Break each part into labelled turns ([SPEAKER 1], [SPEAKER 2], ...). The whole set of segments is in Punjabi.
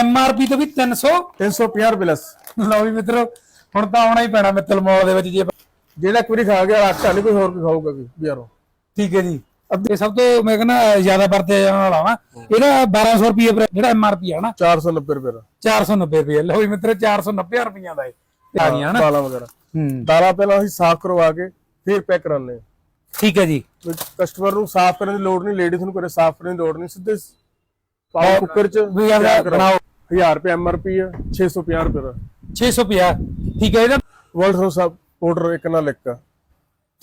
[SPEAKER 1] ਐਮ ਆਰ ਪੀ ਤੋਂ ਵੀ 300
[SPEAKER 2] 350 ਰੁਪਏ ਲੈਸ
[SPEAKER 1] ਲਓ ਵੀ ਮਿੱਤਰੋ ਹੁਣ ਤਾਂ ਆਉਣਾ ਹੀ ਪੈਣਾ ਮਿੱਤਲ ਮੌਲ ਦੇ ਵਿੱਚ ਜੇ
[SPEAKER 2] ਜਿਹੜਾ ਵਾਰੀ ਖਾ ਗਿਆ ਆਟਾ ਨਹੀਂ ਕੋਈ ਹੋਰ ਕੋਈ ਖਾਊਗਾ ਵੀ ਯਾਰੋ।
[SPEAKER 1] ਠੀਕ ਹੈ ਜੀ। ਇਹ ਸਭ ਤੋਂ ਮੈਂ ਕਹਿੰਦਾ ਜ਼ਿਆਦਾ ਵਰਤੇ ਜਾਣ ਵਾਲਾ ਵਾ। ਇਹਦਾ 1200 ਰੁਪਏ ਜਿਹੜਾ ਐਮ ਆਰ ਪੀ ਹੈ ਨਾ
[SPEAKER 2] 490 ਰੁਪਏ ਦਾ।
[SPEAKER 1] 490 ਰੁਪਏ। ਲਓ ਵੀ ਮਿੱਤਰੋ 490 ਰੁਪਈਆਂ ਦਾ ਇਹ। ਆ ਗਿਆ ਨਾ
[SPEAKER 2] ਦਾਲਾਂ ਵਗੈਰਾ।
[SPEAKER 1] ਹੂੰ।
[SPEAKER 2] ਦਾਲਾਂ ਪਹਿਲਾਂ ਅਸੀਂ ਸਾਫ਼ ਕਰਵਾ ਕੇ ਫਿਰ ਪੈਕ ਕਰਾਉਂਦੇ ਹਾਂ।
[SPEAKER 1] ਠੀਕ ਹੈ ਜੀ।
[SPEAKER 2] ਕਸਟਮਰ ਨੂੰ ਸਾਫ਼ ਕਰਨ ਦੀ ਲੋੜ ਨਹੀਂ ਲੇਡੀਜ਼ ਨੂੰ ਕਰੇ ਸਾਫ਼ ਕਰਨ ਦੀ ਲੋੜ ਨਹੀਂ ਸਿੱਧੇ ਪਾਓ ਕੁੱਕਰ ਚ
[SPEAKER 1] ਵੀ। ਬਣਾਓ।
[SPEAKER 2] 1000 ਰੁਪਏ ਐਮਆਰਪੀ ਹੈ 650 ਰੁਪਏ ਦਾ।
[SPEAKER 1] 650 ਠੀਕ ਹੈ ਇਹਦਾ?
[SPEAKER 2] ਵਰਲਡ ਰੋਸ ਪਾਊਡਰ ਇੱਕ ਨਾਲ ਇੱਕ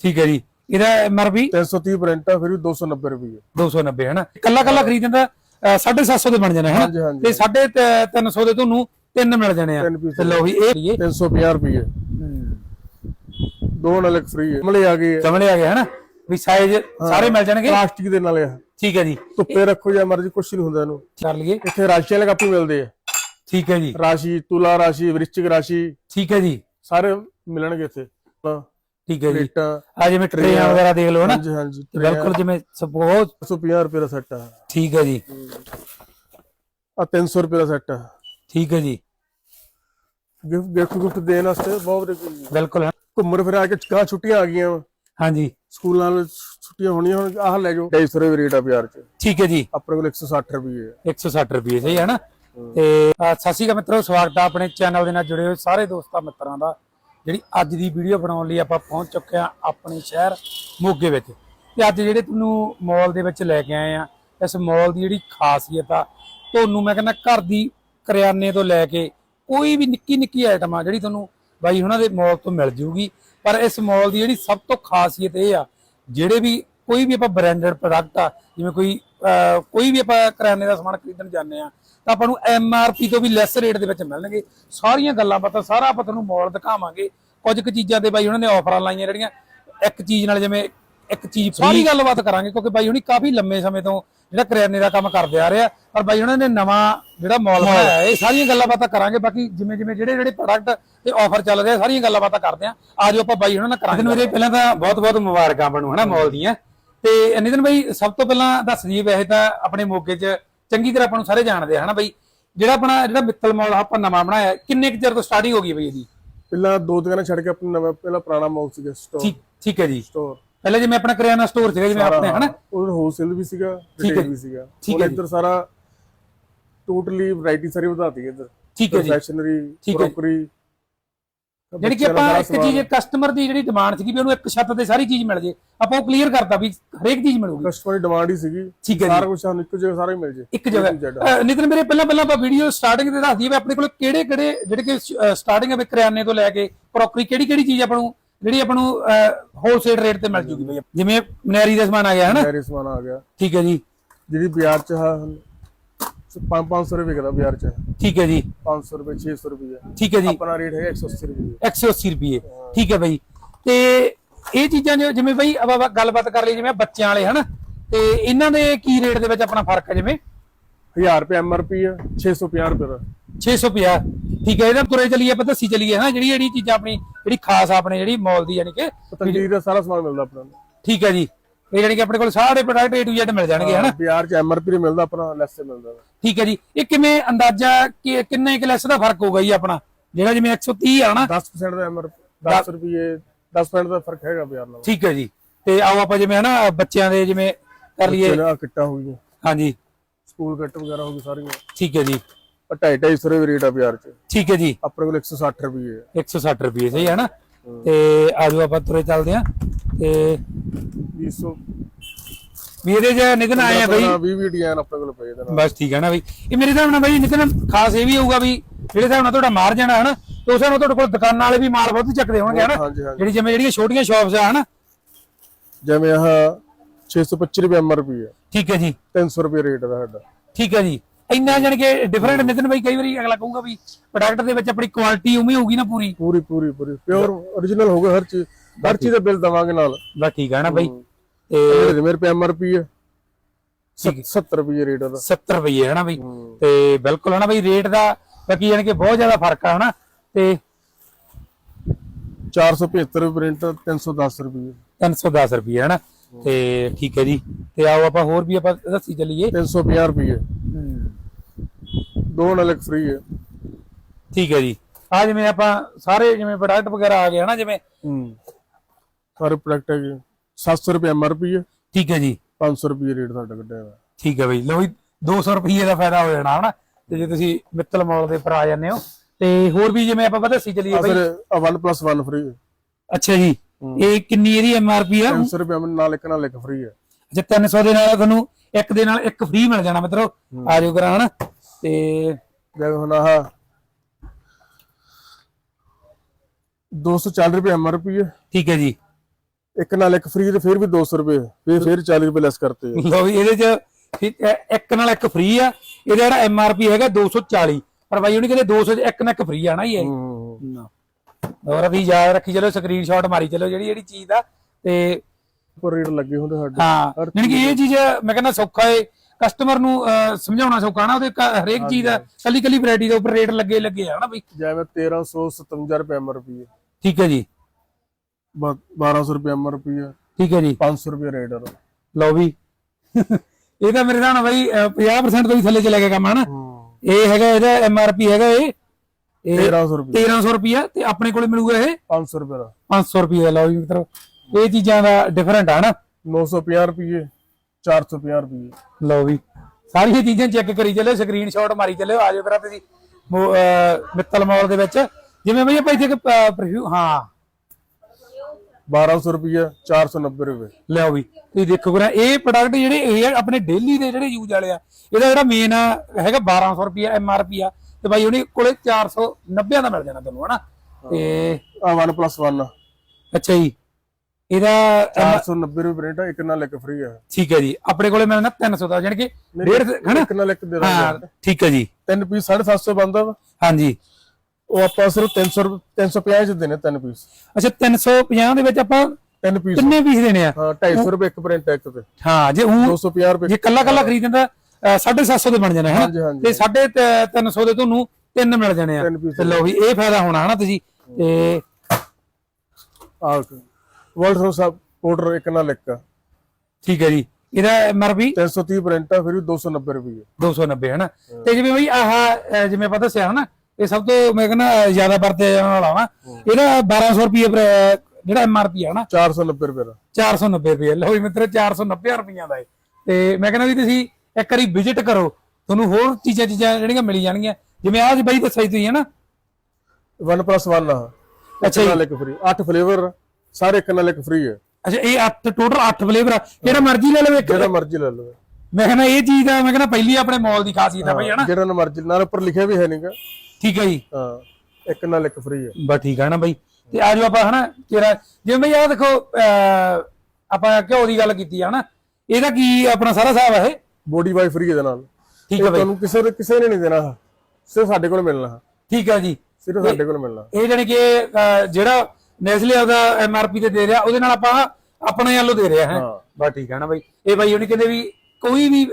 [SPEAKER 1] ਠੀਕ ਹੈ ਜੀ। ਇਹਦਾ ਐਮ ਆਰ ਪੀ
[SPEAKER 2] 330 ਪ੍ਰਿੰਟ ਆ ਫਿਰ ਵੀ 290 ਰੁਪਏ
[SPEAKER 1] 290 ਹੈ ਨਾ ਕੱਲਾ ਕੱਲਾ ਖਰੀਦਣ ਦਾ 750 ਦੇ ਬਣ ਜਾਣਾ ਹੈ
[SPEAKER 2] ਹਾਂਜੀ।
[SPEAKER 1] ਤੇ 350 ਦੇ ਤੁਹਾਨੂੰ ਤਿੰਨ ਮਿਲ ਜਾਣੇ ਆ। ਤੇ ਲਓ ਵੀ ਇਹ
[SPEAKER 2] 350 ਰੁਪਏ ਦੋ ਨਾਲ ਇੱਕ ਫ੍ਰੀ ਹੈ ਮਲੇ ਆ ਗਏ
[SPEAKER 1] ਸਮਝੇ ਆ ਗਿਆ ਹੈ ਨਾ ਵੀ ਸਾਈਜ਼ ਸਾਰੇ ਮਿਲ ਜਾਣਗੇ?
[SPEAKER 2] ਪਲਾਸਟਿਕ ਦੇ ਨਾਲ ਆ।
[SPEAKER 1] ਠੀਕ ਹੈ ਜੀ।
[SPEAKER 2] ਧੁੱਪੇ ਰੱਖੋ ਜਾਂ ਮਰਜ਼ੀ ਕੁਛ ਨਹੀਂ ਹੁੰਦਾ ਇਹਨੂੰ।
[SPEAKER 1] ਕਰ ਲਈਏ।
[SPEAKER 2] ਇੱਥੇ ਰਾਸ਼ੀ ਵਾਲੇ ਕੱਪ ਮਿਲਦੇ ਆ।
[SPEAKER 1] ਠੀਕ ਹੈ ਜੀ।
[SPEAKER 2] ਰਾਸ਼ੀ ਤੁਲਾ ਰਾਸ਼ੀ ਵ੍ਰਿਸ਼ਚਿਕ ਰਾਸ਼ੀ
[SPEAKER 1] ਠੀਕ ਹੈ ਜੀ।
[SPEAKER 2] ਸਾਰੇ ਮਿਲਣਗੇ ਇੱਥੇ।
[SPEAKER 1] ਠੀਕ ਹੈ ਜੀ। ਆ ਜਿਵੇਂ ਟਰੇਆਂ ਵਗੈਰਾ ਦੇਖ ਲਓ ਨਾ।
[SPEAKER 2] ਹਾਂਜੀ ਹਾਂਜੀ
[SPEAKER 1] ਬਿਲਕੁਲ ਜਿਵੇਂ ਬਹੁਤ
[SPEAKER 2] 150 ਰੁਪਏ ਦਾ ਸੈੱਟ ਆ।
[SPEAKER 1] ਠੀਕ ਹੈ ਜੀ।
[SPEAKER 2] ਆ 300 ਰੁਪਏ ਦਾ ਸੈੱਟ ਆ।
[SPEAKER 1] ਠੀਕ ਹੈ ਜੀ।
[SPEAKER 2] ਗਿਫਟ ਗਿਫਟ ਗੁਫਟ ਦੇਣ ਵਾਸਤੇ ਬਹੁਤ।
[SPEAKER 1] ਬਿਲਕੁਲ। ਹੈ।
[SPEAKER 2] ਘੁੰਮਣ ਫਿਰ ਆ ਕੇ ਕਾ ਛੁੱਟੀਆਂ ਆ ਗਈਆਂ।
[SPEAKER 1] ਹਾਂਜੀ।
[SPEAKER 2] ਸਕੂਲਾਂ ਨਾਲ ਛੁੱਟੀਆਂ ਹੋਣੀਆਂ ਹੁਣ ਆਹ ਲੈ ਜਾਓ। 250 ਰੁਪਏ ਰੇਟ ਆ ਬਾਜ਼ਾਰ 'ਚ।
[SPEAKER 1] ਠੀਕ ਹੈ ਜੀ।
[SPEAKER 2] ਆਪਣੇ ਕੋਲ 160 ਰੁਪਏ ਹੈ
[SPEAKER 1] 160 ਰੁਪਏ ਸਹੀ ਹੈ ਨਾ? ਤੇ ਸਤਿ ਸ਼੍ਰੀ ਅਕਾਲ ਮਿੱਤਰੋ, ਸਵਾਗਤ ਹੈ ਆਪਣੇ ਚੈਨਲ ਦੇ ਨਾਲ ਜੁੜੇ ਹੋਏ ਸਾਰੇ ਦੋਸਤਾਂ ਮਿੱਤਰਾਂ ਦਾ, ਜਿਹੜੀ ਅੱਜ ਦੀ ਵੀਡੀਓ ਬਣਾਉਣ ਲਈ ਆਪਾਂ ਪਹੁੰਚ ਚੁੱਕੇ ਆ ਆਪਣੇ ਸ਼ਹਿਰ ਮੋਗੇ ਵਿੱਚ। ਤੇ ਅੱਜ ਜਿਹੜੇ ਤੁਹਾਨੂੰ ਮਾਲ ਦੇ ਵਿੱਚ ਲੈ ਕੇ ਆਏ ਆ ਇਸ ਮਾਲ ਦੀ ਜਿਹੜੀ ਖਾਸੀਅਤ ਆ, ਤੁਹਾਨੂੰ ਮੈਂ ਕਹਿੰਦਾ ਘਰ ਦੀ ਕਰਿਆਨੇ ਤੋਂ ਲੈ ਕੇ ਕੋਈ ਵੀ ਨਿੱਕੀ ਨਿੱਕੀ ਆਈਟਮ ਆ, ਜਿਹੜੀ ਤੁਹਾਨੂੰ ਬਾਈ ਉਹਨਾਂ ਦੇ ਮਾਲ ਤੋਂ ਮਿਲ ਜੂਗੀ। ਪਰ ਇਸ ਮਾਲ ਦੀ ਜਿਹੜੀ ਸਭ ਤੋਂ ਖਾਸੀਅਤ ਇਹ ਆ, ਜਿਹੜੇ ਵੀ ਕੋਈ ਵੀ ਆਪਾਂ ਬ੍ਰਾਂਡਡ ਪ੍ਰੋਡਕਟ ਆ ਜਿਵੇਂ ਕੋਈ ਕੋਈ ਵੀ ਆਪਾਂ ਕਰਿਆਨੇ ਦਾ ਸਮਾਨ ਖਰੀਦਣ ਜਾਂਦੇ ਆ ਤਾਂ ਆਪਾਂ ਨੂੰ ਐਮ ਆਰ ਪੀ ਤੋਂ ਵੀ ਲੈਸ ਰੇਟ ਦੇ ਵਿੱਚ ਮਿਲਣਗੇ। ਸਾਰੀਆਂ ਗੱਲਾਂ ਬਾਤਾਂ ਸਾਰਾ ਆਪਾਂ ਤੁਹਾਨੂੰ ਮਾਲ ਦਿਖਾਵਾਂਗੇ। ਕੁਝ ਕੁ ਚੀਜ਼ਾਂ ਤੇ ਬਾਈ ਉਹਨਾਂ ਨੇ ਆਫਰਾਂ ਲਾਈਆਂ ਜਿਹੜੀਆਂ ਇੱਕ ਚੀਜ਼ ਨਾਲ ਜਿਵੇਂ ਇੱਕ ਚੀਜ਼ ਸਾਰੀ ਗੱਲਬਾਤ ਕਰਾਂਗੇ ਕਿਉਂਕਿ ਬਾਈ ਹੁਣੀ ਕਾਫੀ ਲੰਮੇ ਸਮੇਂ ਤੋਂ ਜਿਹੜਾ ਕਰਿਆਨੇ ਦਾ ਕੰਮ ਕਰਦੇ ਆ ਰਹੇ ਆ ਪਰ ਬਾਈ ਉਹਨਾਂ ਨੇ ਨਵਾਂ ਜਿਹੜਾ ਮਾਲ ਬਣਾਇਆ ਇਹ ਸਾਰੀਆਂ ਗੱਲਾਂ ਬਾਤਾਂ ਕਰਾਂਗੇ ਬਾਕੀ ਜਿਵੇਂ ਜਿਵੇਂ ਜਿਹੜੇ ਜਿਹੜੇ ਪ੍ਰੋਡਕਟ ਤੇ ਆਫਰ ਚੱਲ ਰਹੇ ਆ ਸਾਰੀਆਂ ਗੱਲਾਂ ਬਾਤਾਂ ਕਰਦੇ ਆ। ਆਜੋ ਆਪਾਂ ਬਾਈ ਉਹਨਾਂ ਨਾਲ ਕਰਾਂਗੇ। ਮੇਰੇ ਪਹਿਲਾਂ ਤਾਂ ਬਹੁਤ ਬਹੁਤ ਮੁਬਾਰਕਾਂ ਬਣੂ ਹਨਾ ਮਾਲ ਦੀਆਂ। ਤੇ ਨਿਤਨ ਬਾਈ ਸਭ ਤੋਂ ਪਹਿਲਾਂ ਦੱਸ ਦਈਏ ਵੈਸੇ ਤਾਂ ਆਪਣੇ ਮੋਗੇ 'ਚ ਚੰਗੀ ਤਰ੍ਹਾਂ ਆਪਾਂ ਨੂੰ ਸਾਰੇ ਜਾਣਦੇ ਆ ਹਨਾ ਬਾਈ? ਜਿਹੜਾ ਆਪਣਾ ਜਿਹੜਾ ਮਿੱਤਲ ਮਾਲ ਆਪਾਂ ਨਵਾਂ ਬਣਾਇਆ ਕਿੰਨੇ ਕੁ ਚਿਰ ਤੋਂ ਸਟਾਰਟਿੰਗ ਹੋ ਗਈ ਬਈ ਇਹਦੀ?
[SPEAKER 2] ਪਹਿਲਾਂ ਦੋ ਦੁਕਾਨਾਂ ਛੱਡ ਕੇ ਆਪਣਾ ਨਵਾਂ ਪਹਿਲਾਂ ਪੁਰਾਣਾ ਮਾਲ ਸੀਗਾ ਸਟੋਰ
[SPEAKER 1] ਠੀਕ ਠੀਕ ਹੈ ਜੀ।
[SPEAKER 2] ਸਟੋਰ
[SPEAKER 1] ਪਹਿਲਾਂ ਜਿਵੇਂ ਆਪਣਾ ਕਰਿਆਨਾ ਸਟੋਰ ਸੀਗਾ ਜਿਵੇਂ ਆਪਣੇ ਹਨਾ?
[SPEAKER 2] ਉਹ ਹੋਲਸੇਲ ਵੀ ਸੀਗਾ ਰਿਟੇਲ ਵੀ ਸੀਗਾ।
[SPEAKER 1] ਠੀਕ
[SPEAKER 2] ਹੁਣ
[SPEAKER 1] ਹੈ
[SPEAKER 2] ਇੱਧਰ ਸਾਰਾ ਟੋਟਲੀ ਵੈਰਾਈਟੀ ਸਾਰੀ ਵਧਾਤੀ ਇੱਧਰ।
[SPEAKER 1] ਠੀਕ ਹੈ ਜੀ। ਹੈ।
[SPEAKER 2] ਕਰੋਕਰੀ
[SPEAKER 1] ਜਿਹੜੀ ਕਿ ਆਪਾਂ ਇੱਕ ਚੀਜ਼ ਕਸਟਮਰ ਦੀ ਜਿਹੜੀ ਡਿਮਾਂਡ ਸੀਗੀ ਵੀ ਉਹਨੂੰ ਇੱਕ ਛੱਤ ਤੇ ਸਾਰੀ ਚੀਜ਼ ਮਿਲ ਜੇ ਆਪਾਂ ਉਹ ਕਲੀਅਰ ਕਰਤਾ ਵੀ ਹਰੇਕ ਚੀਜ਼ ਮਿਲੂਗੀ।
[SPEAKER 2] ਕਸਟਮਰ ਦੀ ਡਿਮਾਂਡ ਹੀ ਸੀਗੀ।
[SPEAKER 1] ਠੀਕ ਹੈ।
[SPEAKER 2] ਸਾਰਾ ਕੁਝ ਸਾਨੂੰ ਇੱਕੋ ਜਗ੍ਹਾ ਸਾਰਾ ਹੀ ਮਿਲ ਜੇ।
[SPEAKER 1] ਇੱਕ ਜਗ੍ਹਾ। ਨਿਤਨ ਮੇਰੇ ਪਹਿਲਾਂ ਪਹਿਲਾਂ ਆਪਾਂ ਵੀਡੀਓ ਸਟਾਰਟਿੰਗ ਤੇ ਦੱਸ ਦਈਏ ਵੀ ਆਪਣੇ ਕੋਲ ਕਿਹੜੇ ਕਿਹੜੇ ਜਿਹੜੇ ਕਿ ਸਟਾਰਟਿੰਗ ਹੈ ਕਰਿਆਨੇ ਤੋਂ ਲੈ ਕੇ ਕਰੋਕਰੀ ਕਿਹੜੀ ਕਿਹੜੀ ਚੀਜ਼ ਆਪਾਂ ਨੂੰ ਜਿਹੜੀ ਆਪਾਂ ਨੂੰ ਹੋਲਸੇਲ ਰੇਟ ਤੇ ਮਿਲ ਜੂਗੀ। ਜਿਵੇਂ ਮਨਿਆਰੀ ਦਾ ਸਮਾਨ ਆ ਗਿਆ ਹਨਾ?
[SPEAKER 2] ਮੈਰੀ ਸਮਾਨ ਆ ਗਿਆ।
[SPEAKER 1] ਠੀਕ ਹੈ ਜੀ।
[SPEAKER 2] ਜਿਹੜੀ ਬਾਜ਼ਾਰ ਚ ਹੈ 500 ਰੁਪਏ ਵਿਕਦਾ ਬਾਜ਼ਾਰ ਚ।
[SPEAKER 1] ਠੀਕ ਹੈ ਜੀ।
[SPEAKER 2] 500 ਰੁਪਏ 600 ਰੁਪਏ।
[SPEAKER 1] ਠੀਕ ਹੈ ਜੀ।
[SPEAKER 2] ਆਪਣਾ ਰੇਟ ਹੈ 180 ਰੁਪਏ।
[SPEAKER 1] 180 ਰੁਪਏ। ਠੀਕ ਹੈ ਬਈ। ਤੇ ਇਹ ਚੀਜ਼ਾਂ ਜਿਵੇਂ ਬਈ ਆਪਾਂ ਗੱਲਬਾਤ ਕਰ ਲਈ ਜਿਵੇਂ ਬੱਚਿਆਂ ਵਾਲੇ ਹਨਾ? ਤੇ ਇਹਨਾਂ ਦੇ ਕੀ ਰੇਟ ਦੇ ਵਿੱਚ ਆਪਣਾ ਫ਼ਰਕ ਹੈ ਜਿਵੇਂ?
[SPEAKER 2] 1000 ਰੁਪਏ ਐਮਆਰਪੀ ਹੈ 650 ਰੁਪਏ ਦਾ।
[SPEAKER 1] 650 ਠੀਕ ਹੈ ਇਹਦਾ ਤੁਰੇ ਚਲੀਏ ਆਪਾਂ ਦੱਸੀ ਚਲੀਏ ਹਾਂ ਜਿਹੜੀ ਜਿਹੜੀ ਚੀਜ਼ਾਂ ਆਪਣੀ ਜਿਹੜੀ ਖਾਸ ਆਪਣੇ ਜਿਹੜੀ ਮਾਲ ਦੀ ਯਾਨੀ ਕਿ
[SPEAKER 2] ਤੰਜੀਰ ਦਾ ਸਾਰਾ ਸਮਾਨ ਮਿਲਦਾ ਆਪਣਾ।
[SPEAKER 1] ਠੀਕ ਹੈ ਜੀ। ਇਹ ਜਾਨੀ ਕਿ ਆਪਣੇ ਕੋਲ ਸਾਰੇ ਪ੍ਰੋਡਕਟ A to Z ਮਿਲ ਜਾਣਗੇ ਹਨਾ?
[SPEAKER 2] ਬਾਜ਼ਾਰ ਚ ਐਮਆਰਪੀ ਤੇ ਮਿਲਦਾ ਆਪਣਾ ਲੈਸ ਤੇ ਮਿਲਦਾ ਵਾ।
[SPEAKER 1] ਠੀਕ ਹੈ ਜੀ। ਇਹ ਕਿਵੇਂ ਅੰਦਾਜ਼ਾ ਕਿ ਕਿੰਨੇ ਕਲਾਸ ਦਾ ਫ਼ਰਕ ਹੋਊਗਾ ਜੀ ਆਪਣਾ? ਜਿਹੜਾ ਜਿਵੇਂ 130 ਆ ਨਾ।
[SPEAKER 2] 10% ਦਾ ਐਮਆਰਪੀ 10 ਰੁਪਏ 10% ਦਾ ਫ਼ਰਕ ਹੈਗਾ ਬਾਜ਼ਾਰ ਨਾਲ।
[SPEAKER 1] ਠੀਕ ਹੈ ਜੀ। ਤੇ ਆਓ ਆਪਾਂ ਜਿਵੇਂ ਹਨਾ ਬੱਚਿਆਂ ਦੇ ਜਿਵੇਂ ਕਰ ਲਈਏ।
[SPEAKER 2] ਚਲੋ ਕਿੱਟਾਂ ਹੋ ਗਈਆਂ।
[SPEAKER 1] ਹਾਂਜੀ।
[SPEAKER 2] ਸਕੂਲ ਕਿੱਟ ਵਗੈਰਾ ਹੋ ਗਈ ਸਾਰੀਆਂ।
[SPEAKER 1] ਠੀਕ ਹੈ ਜੀ।
[SPEAKER 2] ਆ ਢਾਈ ਢਾਈ ਸੌ ਰੁਪਏ ਰੇਟ ਆ ਬਾਜ਼ਾਰ ਚ।
[SPEAKER 1] ਠੀਕ ਹੈ ਜੀ।
[SPEAKER 2] ਆਪਣੇ ਕੋਲ 160 ਰੁਪਏ ਹੈ
[SPEAKER 1] 160 ਰੁਪਏ ਸਹੀ ਹੈ ਨਾ। ਤੇ ਆਜੋ ਆਪਾਂ ਤੁਰੇ ਚੱਲਦੇ ਆ ਤੇ
[SPEAKER 2] 200
[SPEAKER 1] ਵੀ ਇਹਦੇ ਚ ਨਿਤਨ ਆਏ ਆ ਬਈ।
[SPEAKER 2] 20 20 ਡਿਜ਼ਾਈਨ ਆਪਣੇ ਕੋਲ ਪਏ ਇਹਦੇ
[SPEAKER 1] ਬਸ ਠੀਕ ਹੈ ਨਾ ਬਈ। ਇਹ ਮੇਰੇ ਹਿਸਾਬ ਨਾਲ ਬਈ ਨਿਤਨ ਖਾਸ ਇਹ ਵੀ ਹੋਊਗਾ ਵੀ ਜਿਹੜੇ ਹਿਸਾਬ ਨਾਲ ਤੁਹਾਡਾ ਮਾਰਜਨ ਹੈ ਨਾ ਤੇ ਉਸ ਹਿਸਾਬ ਨਾਲ ਤੁਹਾਡੇ ਕੋਲ ਦੁਕਾਨਾਂ ਵਾਲੇ ਵੀ ਮਾਲ ਬਹੁਤ ਚੱਕਦੇ ਹੋਣਗੇ ਹਨਾ। ਜਿਹੜੀ ਜਿਵੇਂ ਜਿਹੜੀਆਂ ਛੋਟੀਆਂ ਸ਼ਾਪਸ ਆ ਹਨਾ।
[SPEAKER 2] ਜਿਵੇਂ ਆਹ 625 ਰੁਪਏ ਐਮਆਰਪੀ ਹੈ
[SPEAKER 1] ਠੀਕ ਹੈ ਜੀ।
[SPEAKER 2] 300 ਰੁਪਏ ਰੇਟ ਦਾ ਸਾਡਾ।
[SPEAKER 1] ਠੀਕ ਹੈ ਜੀ। ਇੰਨਾ ਜਾਨ ਕਿ ਡਿਫਰੈਂਟ ਨਿਤਨ ਬਈ ਕਈ ਵਾਰੀ ਅਗਲਾ ਕਹੂੰਗਾ ਵੀ ਪ੍ਰੋਡਕਟ ਦੇ ਵਿੱਚ ਆਪਣੀ ਕੁਆਲਿਟੀ ਉਵੇਂ ਹੋਊਗੀ ਨਾ ਪੂਰੀ।
[SPEAKER 2] ਪੂਰੀ ਪੂਰੀ ਪੂਰੀ। ਪਿਓਰ origignal ਹੋਗਾ ਹਰ ਚੀਜ਼। ਹਰ ਚੀਜ਼ ਦਾ ਬਿੱਲ ਦਵਾਂਗੇ ਨਾਲ।
[SPEAKER 1] ਬਸ ਠੀਕ ਹੈ ਨਾ ਬਈ। ਤੇ
[SPEAKER 2] ਮੇਰੇ ਰੁਪਏ ਐਮਆਰਪੀ ਹੈ। 70 ਰੁਪਏ ਰੇਟ ਦਾ
[SPEAKER 1] 70 ਰੁਪਏ ਹੈ ਨਾ ਬਈ। ਤੇ ਬਿਲਕੁਲ ਹੈ ਨਾ ਬਈ ਰੇਟ ਦਾ ਬਾਕੀ ਯਾਨੀ ਕਿ ਬਹੁਤ ਜ਼ਿਆਦਾ ਫ਼ਰਕ ਆ ਹਨਾ? ਤੇ
[SPEAKER 2] 475 ਰੁਪਏ ਪ੍ਰਿੰਟ 310 ਰੁਪਏ।
[SPEAKER 1] 310 ਰੁਪਏ ਹੈ ਨਾ? ਤੇ ਠੀਕ ਹੈ ਜੀ। ਤੇ ਆਓ ਆਪਾਂ ਹੋਰ ਵੀ ਆਪਾਂ ਦੱਸੀ ਚੱਲੀਏ।
[SPEAKER 2] 350 ਰੁਪਏ। ਦੋ ਨਾਲ ਇੱਕ ਫ੍ਰੀ ਹੈ।
[SPEAKER 1] ਠੀਕ ਹੈ ਜੀ। ਆ ਜਿਵੇਂ ਆਪਾਂ ਸਾਰੇ ਜਿਵੇਂ ਪ੍ਰੋਡਕਟ ਵਗੈਰਾ ਆ ਗਏ ਹਨਾ ਜਿਵੇਂ
[SPEAKER 2] ਹੂੰ। ਸਾਰੇ ਪ੍ਰੋਡਕਟ ਹੈਗੇ। 700 ਰੁਪਏ ਐਮਆਰਪੀ ਹੈ।
[SPEAKER 1] ਠੀਕ ਹੈ ਜੀ।
[SPEAKER 2] 500 ਰੁਪਏ ਰੇਟ ਸਾਡਾ ਕੱਢਿਆ ਹੋਇਆ।
[SPEAKER 1] ਠੀਕ ਹੈ ਬਈ। ਲਓ ਵੀ 200 ਰੁਪਏ ਦਾ ਫਾਇਦਾ ਹੋ ਜਾਣਾ ਹਨਾ। ਤੇ ਜੇ ਤੁਸੀਂ ਮਿੱਤਲ ਮਾਲ ਦੇ ਉੱਪਰ ਆ ਜਾਂਦੇ ਹੋ ਤੇ ਹੋਰ ਵੀ ਜਿਵੇਂ ਆਪਾਂ ਦੱਸੀ ਚੱਲੀਏ ਬਈ।
[SPEAKER 2] ਫਿਰ 1 ਪਲੱਸ 1 ਫ੍ਰੀ ਹੈ।
[SPEAKER 1] ਅੱਛਾ ਜੀ। ਇਹ ਕਿੰਨੀ ਇਹਦੀ ਐਮਆਰਪੀ ਆ?
[SPEAKER 2] 300 ਰੁਪਏ ਨਾਲ ਇੱਕ ਨਾਲ ਇੱਕ ਫ੍ਰੀ ਹੈ।
[SPEAKER 1] ਅੱਛਾ 300 ਦੇ ਨਾਲ ਤੁਹਾਨੂੰ ਇੱਕ ਦੇ ਨਾਲ ਇੱਕ ਫ੍ਰੀ ਮਿਲ ਜਾਣਾ ਮਿੱਤਰੋ। ਆ ਜਾਓ ਕਰਾਂ ਹਨਾ। ਤੇ
[SPEAKER 2] ਜਿਵੇਂ ਹੁਣ ਆਹ 240 ਰੁਪਏ ਐਮਆਰਪੀ ਹੈ।
[SPEAKER 1] ਠੀਕ ਹੈ ਜੀ।
[SPEAKER 2] ਇੱਕ ਨਾਲ ਇੱਕ ਫ੍ਰੀ ਤੇ ਫਿਰ ਵੀ 200 ਰੁਪਏ ਫਿਰ ਫਿਰ 40 ਰੁਪਏ ਲੈਸ ਕਰਤੇ
[SPEAKER 1] ਲਓ ਵੀ ਇਹਦੇ ਚ ਇੱਕ ਨਾਲ ਇੱਕ ਫ੍ਰੀ ਆ। ਇਹਦਾ ਜਿਹੜਾ ਐਮਆਰਪੀ ਹੈਗਾ 240 ਪਰ ਬਾਈ ਉਹਨੇ ਕਹਿੰਦੇ 200 ਚ ਇੱਕ ਨਾਲ ਇੱਕ ਫ੍ਰੀ ਆ ਨਾ ਜੀ ਇਹ
[SPEAKER 2] ਹੂੰ
[SPEAKER 1] ਨਾ। ਹੋਰ ਵੀ ਯਾਦ ਰੱਖੀ ਚਲੋ ਸਕਰੀਨਸ਼ਾਟ ਮਾਰੀ ਚਲੋ ਜਿਹੜੀ ਜਿਹੜੀ ਚੀਜ਼ ਦਾ ਤੇ
[SPEAKER 2] ਉੱਪਰ ਰੇਟ ਲੱਗੇ ਹੁੰਦੇ ਸਾਡੇ।
[SPEAKER 1] ਹਾਂ ਯਾਨੀ ਕਿ ਇਹ ਚੀਜ਼ ਮੈਂ ਕਹਿੰਦਾ ਸੌਖਾ ਏ। ਕਸਟਮਰ ਨੂੰ ਸਮਝਾਉਣਾ ਸੌਖਾ ਨਾ ਉਹਦੇ ਹਰੇਕ ਚੀਜ਼ ਦਾ ਕੱਲੀ ਕੱਲੀ ਵੈਰਾਈਟੀ ਦੇ ਉੱਪਰ ਰੇਟ ਲੱਗੇ ਲੱਗੇ ਆ ਨਾ ਬਈ?
[SPEAKER 2] ਜਿਵੇਂ 1357 ਰੁਪਏ ਐਮਆਰਪੀ ਹੈ।
[SPEAKER 1] ਠੀਕ ਹੈ ਜੀ।
[SPEAKER 2] ਬ- 1200 ਰੁਪਏ ਐਮਆਰਪੀ ਹੈ।
[SPEAKER 1] ਠੀਕ ਹੈ ਜੀ।
[SPEAKER 2] 500 ਰੁਪਏ ਰੇਟ
[SPEAKER 1] ਲਓ ਵੀ ਇਹ ਤਾਂ ਮੇਰੇ ਨਾਲ ਬਈ ਅਹ, 50% ਤੋਂ ਵੀ ਥੱਲੇ ਚਲੇ ਗਿਆ ਕੰਮ ਹਨਾ? ਇਹ ਹੈਗਾ ਇਹਦਾ ਐਮਆਰਪੀ ਹੈਗਾ ਇਹ। ਇਹ
[SPEAKER 2] 1300 ਰੁਪਏ।
[SPEAKER 1] 1300 ਰੁਪਿਆ ਤੇ ਆਪਣੇ ਕੋਲੇ ਮਿਲੂਗਾ ਇਹ?
[SPEAKER 2] 500 ਰੁਪਏ ਦਾ।
[SPEAKER 1] 500 ਰੁਪਏ ਲਓ ਜੀ ਮਿੱਤਰੋ। ਇਹ ਚੀਜ਼ਾਂ ਦਾ ਡਿਫਰੈਂਟ ਆ ਨਾ
[SPEAKER 2] 950 ਰੁਪਏ। 450 ਰੁਪਏ।
[SPEAKER 1] ਲਓ ਵੀ ਸਾਰੀਆਂ ਚੀਜ਼ਾਂ ਚੈੱਕ ਕਰੀ ਚੱਲਿਓ ਸਕਰੀਨਸ਼ਾਟ ਮਾਰੀ ਚੱਲਿਓ ਆ ਜਾਓ ਕਰਾ ਤੁਸੀਂ ਮਿੱਤਲ ਮਾਲ ਦੇ ਵਿੱਚ। ਜਿਵੇਂ ਬਈ ਆਪਾਂ ਇੱਥੇ ਪ੍ਰੀਵਿਊ ਹਾਂ।
[SPEAKER 2] 1200 ਰੁਪਏ 490 ਰੁਪਏ।
[SPEAKER 1] ਲਿਆਓ ਵੀ ਤੁਸੀਂ ਦੇਖੋ ਕਰਾ ਇਹ ਪ੍ਰੋਡਕਟ ਜਿਹੜੇ ਇਹ ਆਪਣੇ ਡੇਲੀ ਦੇ ਜਿਹੜੇ ਯੂਜ਼ ਵਾਲੇ ਆ ਇਹਦਾ ਜਿਹੜਾ ਮੇਨ ਹੈਗਾ 1200 ਰੁਪਏ ਐਮਆਰਪੀ ਆ। ਤੇ ਬਾਈ ਉਹਨੇ ਕੋਲੇ 490 ਦਾ ਮਿਲ ਜਾਣਾ ਤੁਹਾਨੂੰ ਹਨਾ? ਤੇ
[SPEAKER 2] ਆ 1 ਪਲੱਸ 1
[SPEAKER 1] ਅੱਛਾ ਜੀ। ਇਹਦਾ
[SPEAKER 2] 490 ਰੁਪਏ ਰੇਟ ਹੈ ਇੱਕ ਨਾਲ ਇੱਕ ਫ੍ਰੀ ਹੈ
[SPEAKER 1] ਠੀਕ ਹੈ ਜੀ। ਆਪਣੇ ਕੋਲੇ ਮਿਲਣਾ 300 ਦਾ ਜਾਣੀ ਕਿ ਡੇਢ ਹਨਾ
[SPEAKER 2] ਇੱਕ ਨਾਲ ਇੱਕ ਦੇ
[SPEAKER 1] ਹਾਂ
[SPEAKER 2] ਦਾਂਗੇ
[SPEAKER 1] ਠੀਕ ਹੈ ਜੀ।
[SPEAKER 2] ਤਿੰਨ ਪੀਸ 750 ਬੰਦਾ
[SPEAKER 1] ਹਾਂਜੀ।
[SPEAKER 2] ਉਹ ਆਪਾਂ ਸਿਰਫ 300 ਰੁਪਏ 350 ਚ ਦੇਣੇ ਤਿੰਨ ਪੀਸ
[SPEAKER 1] ਅੱਛਾ 350 ਦੇ ਵਿੱਚ ਆਪਾਂ
[SPEAKER 2] ਤਿੰਨ ਪੀਸ
[SPEAKER 1] ਕਿੰਨੇ ਪੀਸ ਦੇਣੇ ਆ?
[SPEAKER 2] ਹਾਂ 250 ਰੁਪਏ ਇੱਕ ਪ੍ਰਿੰਟ ਇੱਕ ਤੇ।
[SPEAKER 1] ਹਾਂ ਜੇ ਹੁਣ
[SPEAKER 2] 250 ਰੁਪਏ।
[SPEAKER 1] ਜੇ ਕੱਲਾ ਕੱਲਾ ਖਰੀਦਣ ਦਾ 750 ਦੇ ਬਣ ਜਾਣਾ ਹੈ। ਤੇ 350 ਦੇ ਤੁਹਾਨੂੰ ਤਿੰਨ ਮਿਲ ਜਾਣੇ ਆ। ਤੇ ਲਓ ਵੀ ਇਹ ਫਾਇਦਾ ਹੋਣਾ ਹਨਾ ਤੁਸੀਂ? ਤੇ
[SPEAKER 2] ਆ ਵਰਲਡ ਰੋਸ ਪਾਊਡਰ ਇੱਕ ਨਾਲ ਇੱਕ।
[SPEAKER 1] ਠੀਕ ਹੈ ਜੀ। ਇਹਦਾ ਐਮਆਰਪੀ
[SPEAKER 2] 330 ਪ੍ਰਿੰਟ ਆ ਫਿਰ ਵੀ 290 ਰੁਪਏ
[SPEAKER 1] 290 ਹਨਾ? ਤੇ ਜਿਵੇਂ ਬਈ ਆਹ ਜਿਵੇਂ ਆਪਾਂ ਦੱਸਿਆ ਹਨਾ? ਇਹ ਸਭ ਤੋਂ ਮੈਂ ਕਹਿੰਦਾ ਜ਼ਿਆਦਾ ਵਰਤੇ ਜਾਣ ਵਾਲਾ ਵਾ। ਇਹਦਾ 1200 ਰੁਪਏ ਜਿਹੜਾ ਐਮਆਰਪੀ ਆ ਨਾ
[SPEAKER 2] 490 ਰੁਪਏ ਦਾ।
[SPEAKER 1] 490 ਰੁਪਏ ਲਓ ਵੀ ਮਿੱਤਰੋ 490 ਰੁਪਈਆਂ ਦਾ ਏ ਤੇ ਮੈਂ ਕਹਿੰਦਾ ਵੀ ਤੁਸੀਂ ਇੱਕ ਵਾਰੀ ਵਿਜ਼ਿਟ ਕਰੋ। ਤੁਹਾਨੂੰ ਹੋਰ ਚੀਜ਼ਾਂ ਚੀਜ਼ਾਂ ਜਿਹੜੀਆਂ ਮਿਲ ਜਾਣਗੀਆਂ। ਜਿਵੇਂ ਆਹ ਜੀ ਬਾਈ ਦੱਸਿਆ ਸੀ ਤੁਸੀਂ
[SPEAKER 2] 1 ਪਲੱਸ 1 ਆ।
[SPEAKER 1] ਅੱਛਾ ਜੀ।
[SPEAKER 2] ਇੱਕ ਫ੍ਰੀ 8 ਫਲੇਵਰ ਸਾਰੇ ਇੱਕ ਨਾਲ ਇੱਕ ਫ੍ਰੀ ਹੈ।
[SPEAKER 1] ਅੱਛਾ ਇਹ 8 ਟੋਟਲ 8 ਫਲੇਵਰ ਆ। ਜਿਹੜਾ ਮਰਜ਼ੀ ਲੈ ਇੱਕ।
[SPEAKER 2] ਜਿਹੜਾ ਮਰਜ਼ੀ ਲੈ ਲਓ।
[SPEAKER 1] ਮੈਂ ਕਹਿੰਦਾ ਇਹ ਚੀਜ਼ ਦਾ ਮੈਂ ਕਹਿੰਦਾ ਪਹਿਲੀ ਆਪਣੇ ਮਾਲ ਦੀ ਖਾਸੀਅਤ ਆ ਬਈ ਹਨਾ
[SPEAKER 2] ਜਿਹੜਾ ਮਰਜ਼ੀ ਨਾਲ ਉੱਪਰ ਲਿਖਿਆ ਵੀ ਹੈ ਨਹੀਂਗਾ
[SPEAKER 1] ਠੀਕ ਹੈ ਜੀ।
[SPEAKER 2] ਹਾਂ ਇੱਕ ਨਾਲ ਇੱਕ ਫ੍ਰੀ ਹੈ।
[SPEAKER 1] ਬਸ ਠੀਕ ਹੈ ਨਾ ਬਈ? ਤੇ ਆਜੋ ਆਪਾਂ ਹਨਾ ਤੇਰਾ ਜਿਵੇਂ ਬਈ ਆਹ ਦੇਖੋ ਆਪਾਂ ਘਿਓ ਦੀ ਗੱਲ ਕੀਤੀ ਆ ਹਨਾ? ਇਹਦਾ ਕੀ ਆਪਣਾ ਸਾਰਾ ਹਿਸਾਬ ਹੈ ਇਹ?
[SPEAKER 2] ਬੋਡੀ ਵਾਈ ਫ੍ਰੀ ਇਹਦੇ ਨਾਲ।
[SPEAKER 1] ਠੀਕ ਹੈ ਬਈ।
[SPEAKER 2] ਤੁਹਾਨੂੰ ਕਿਸੇ ਕਿਸੇ ਨੇ ਨਹੀਂ ਦੇਣਾ। ਸਿਰਫ ਸਾਡੇ ਕੋਲ ਮਿਲਣਾ।
[SPEAKER 1] ਠੀਕ ਹੈ ਜੀ।
[SPEAKER 2] ਸਿਰਫ ਸਾਡੇ ਕੋਲ ਮਿਲਣਾ।
[SPEAKER 1] ਇਹ ਜਾਨੀ ਕਿ ਜਿਹੜਾ ਨੈਸਲੇ ਉਹਦਾ ਐਮਆਰਪੀ ਤੇ ਦੇ ਰਿਹਾ ਉਹਦੇ ਨਾਲ ਆਪਾਂ ਆਪਣੇ ਵੱਲੋਂ ਦੇ ਰਿਹਾ ਹੈ। ਬਸ ਠੀਕ ਹੈ ਨਾ ਬਈ। ਇਹ ਬਾਈ ਉਹਨੇ ਕਹਿੰਦੇ ਵੀ ਕੋਈ ਵੀ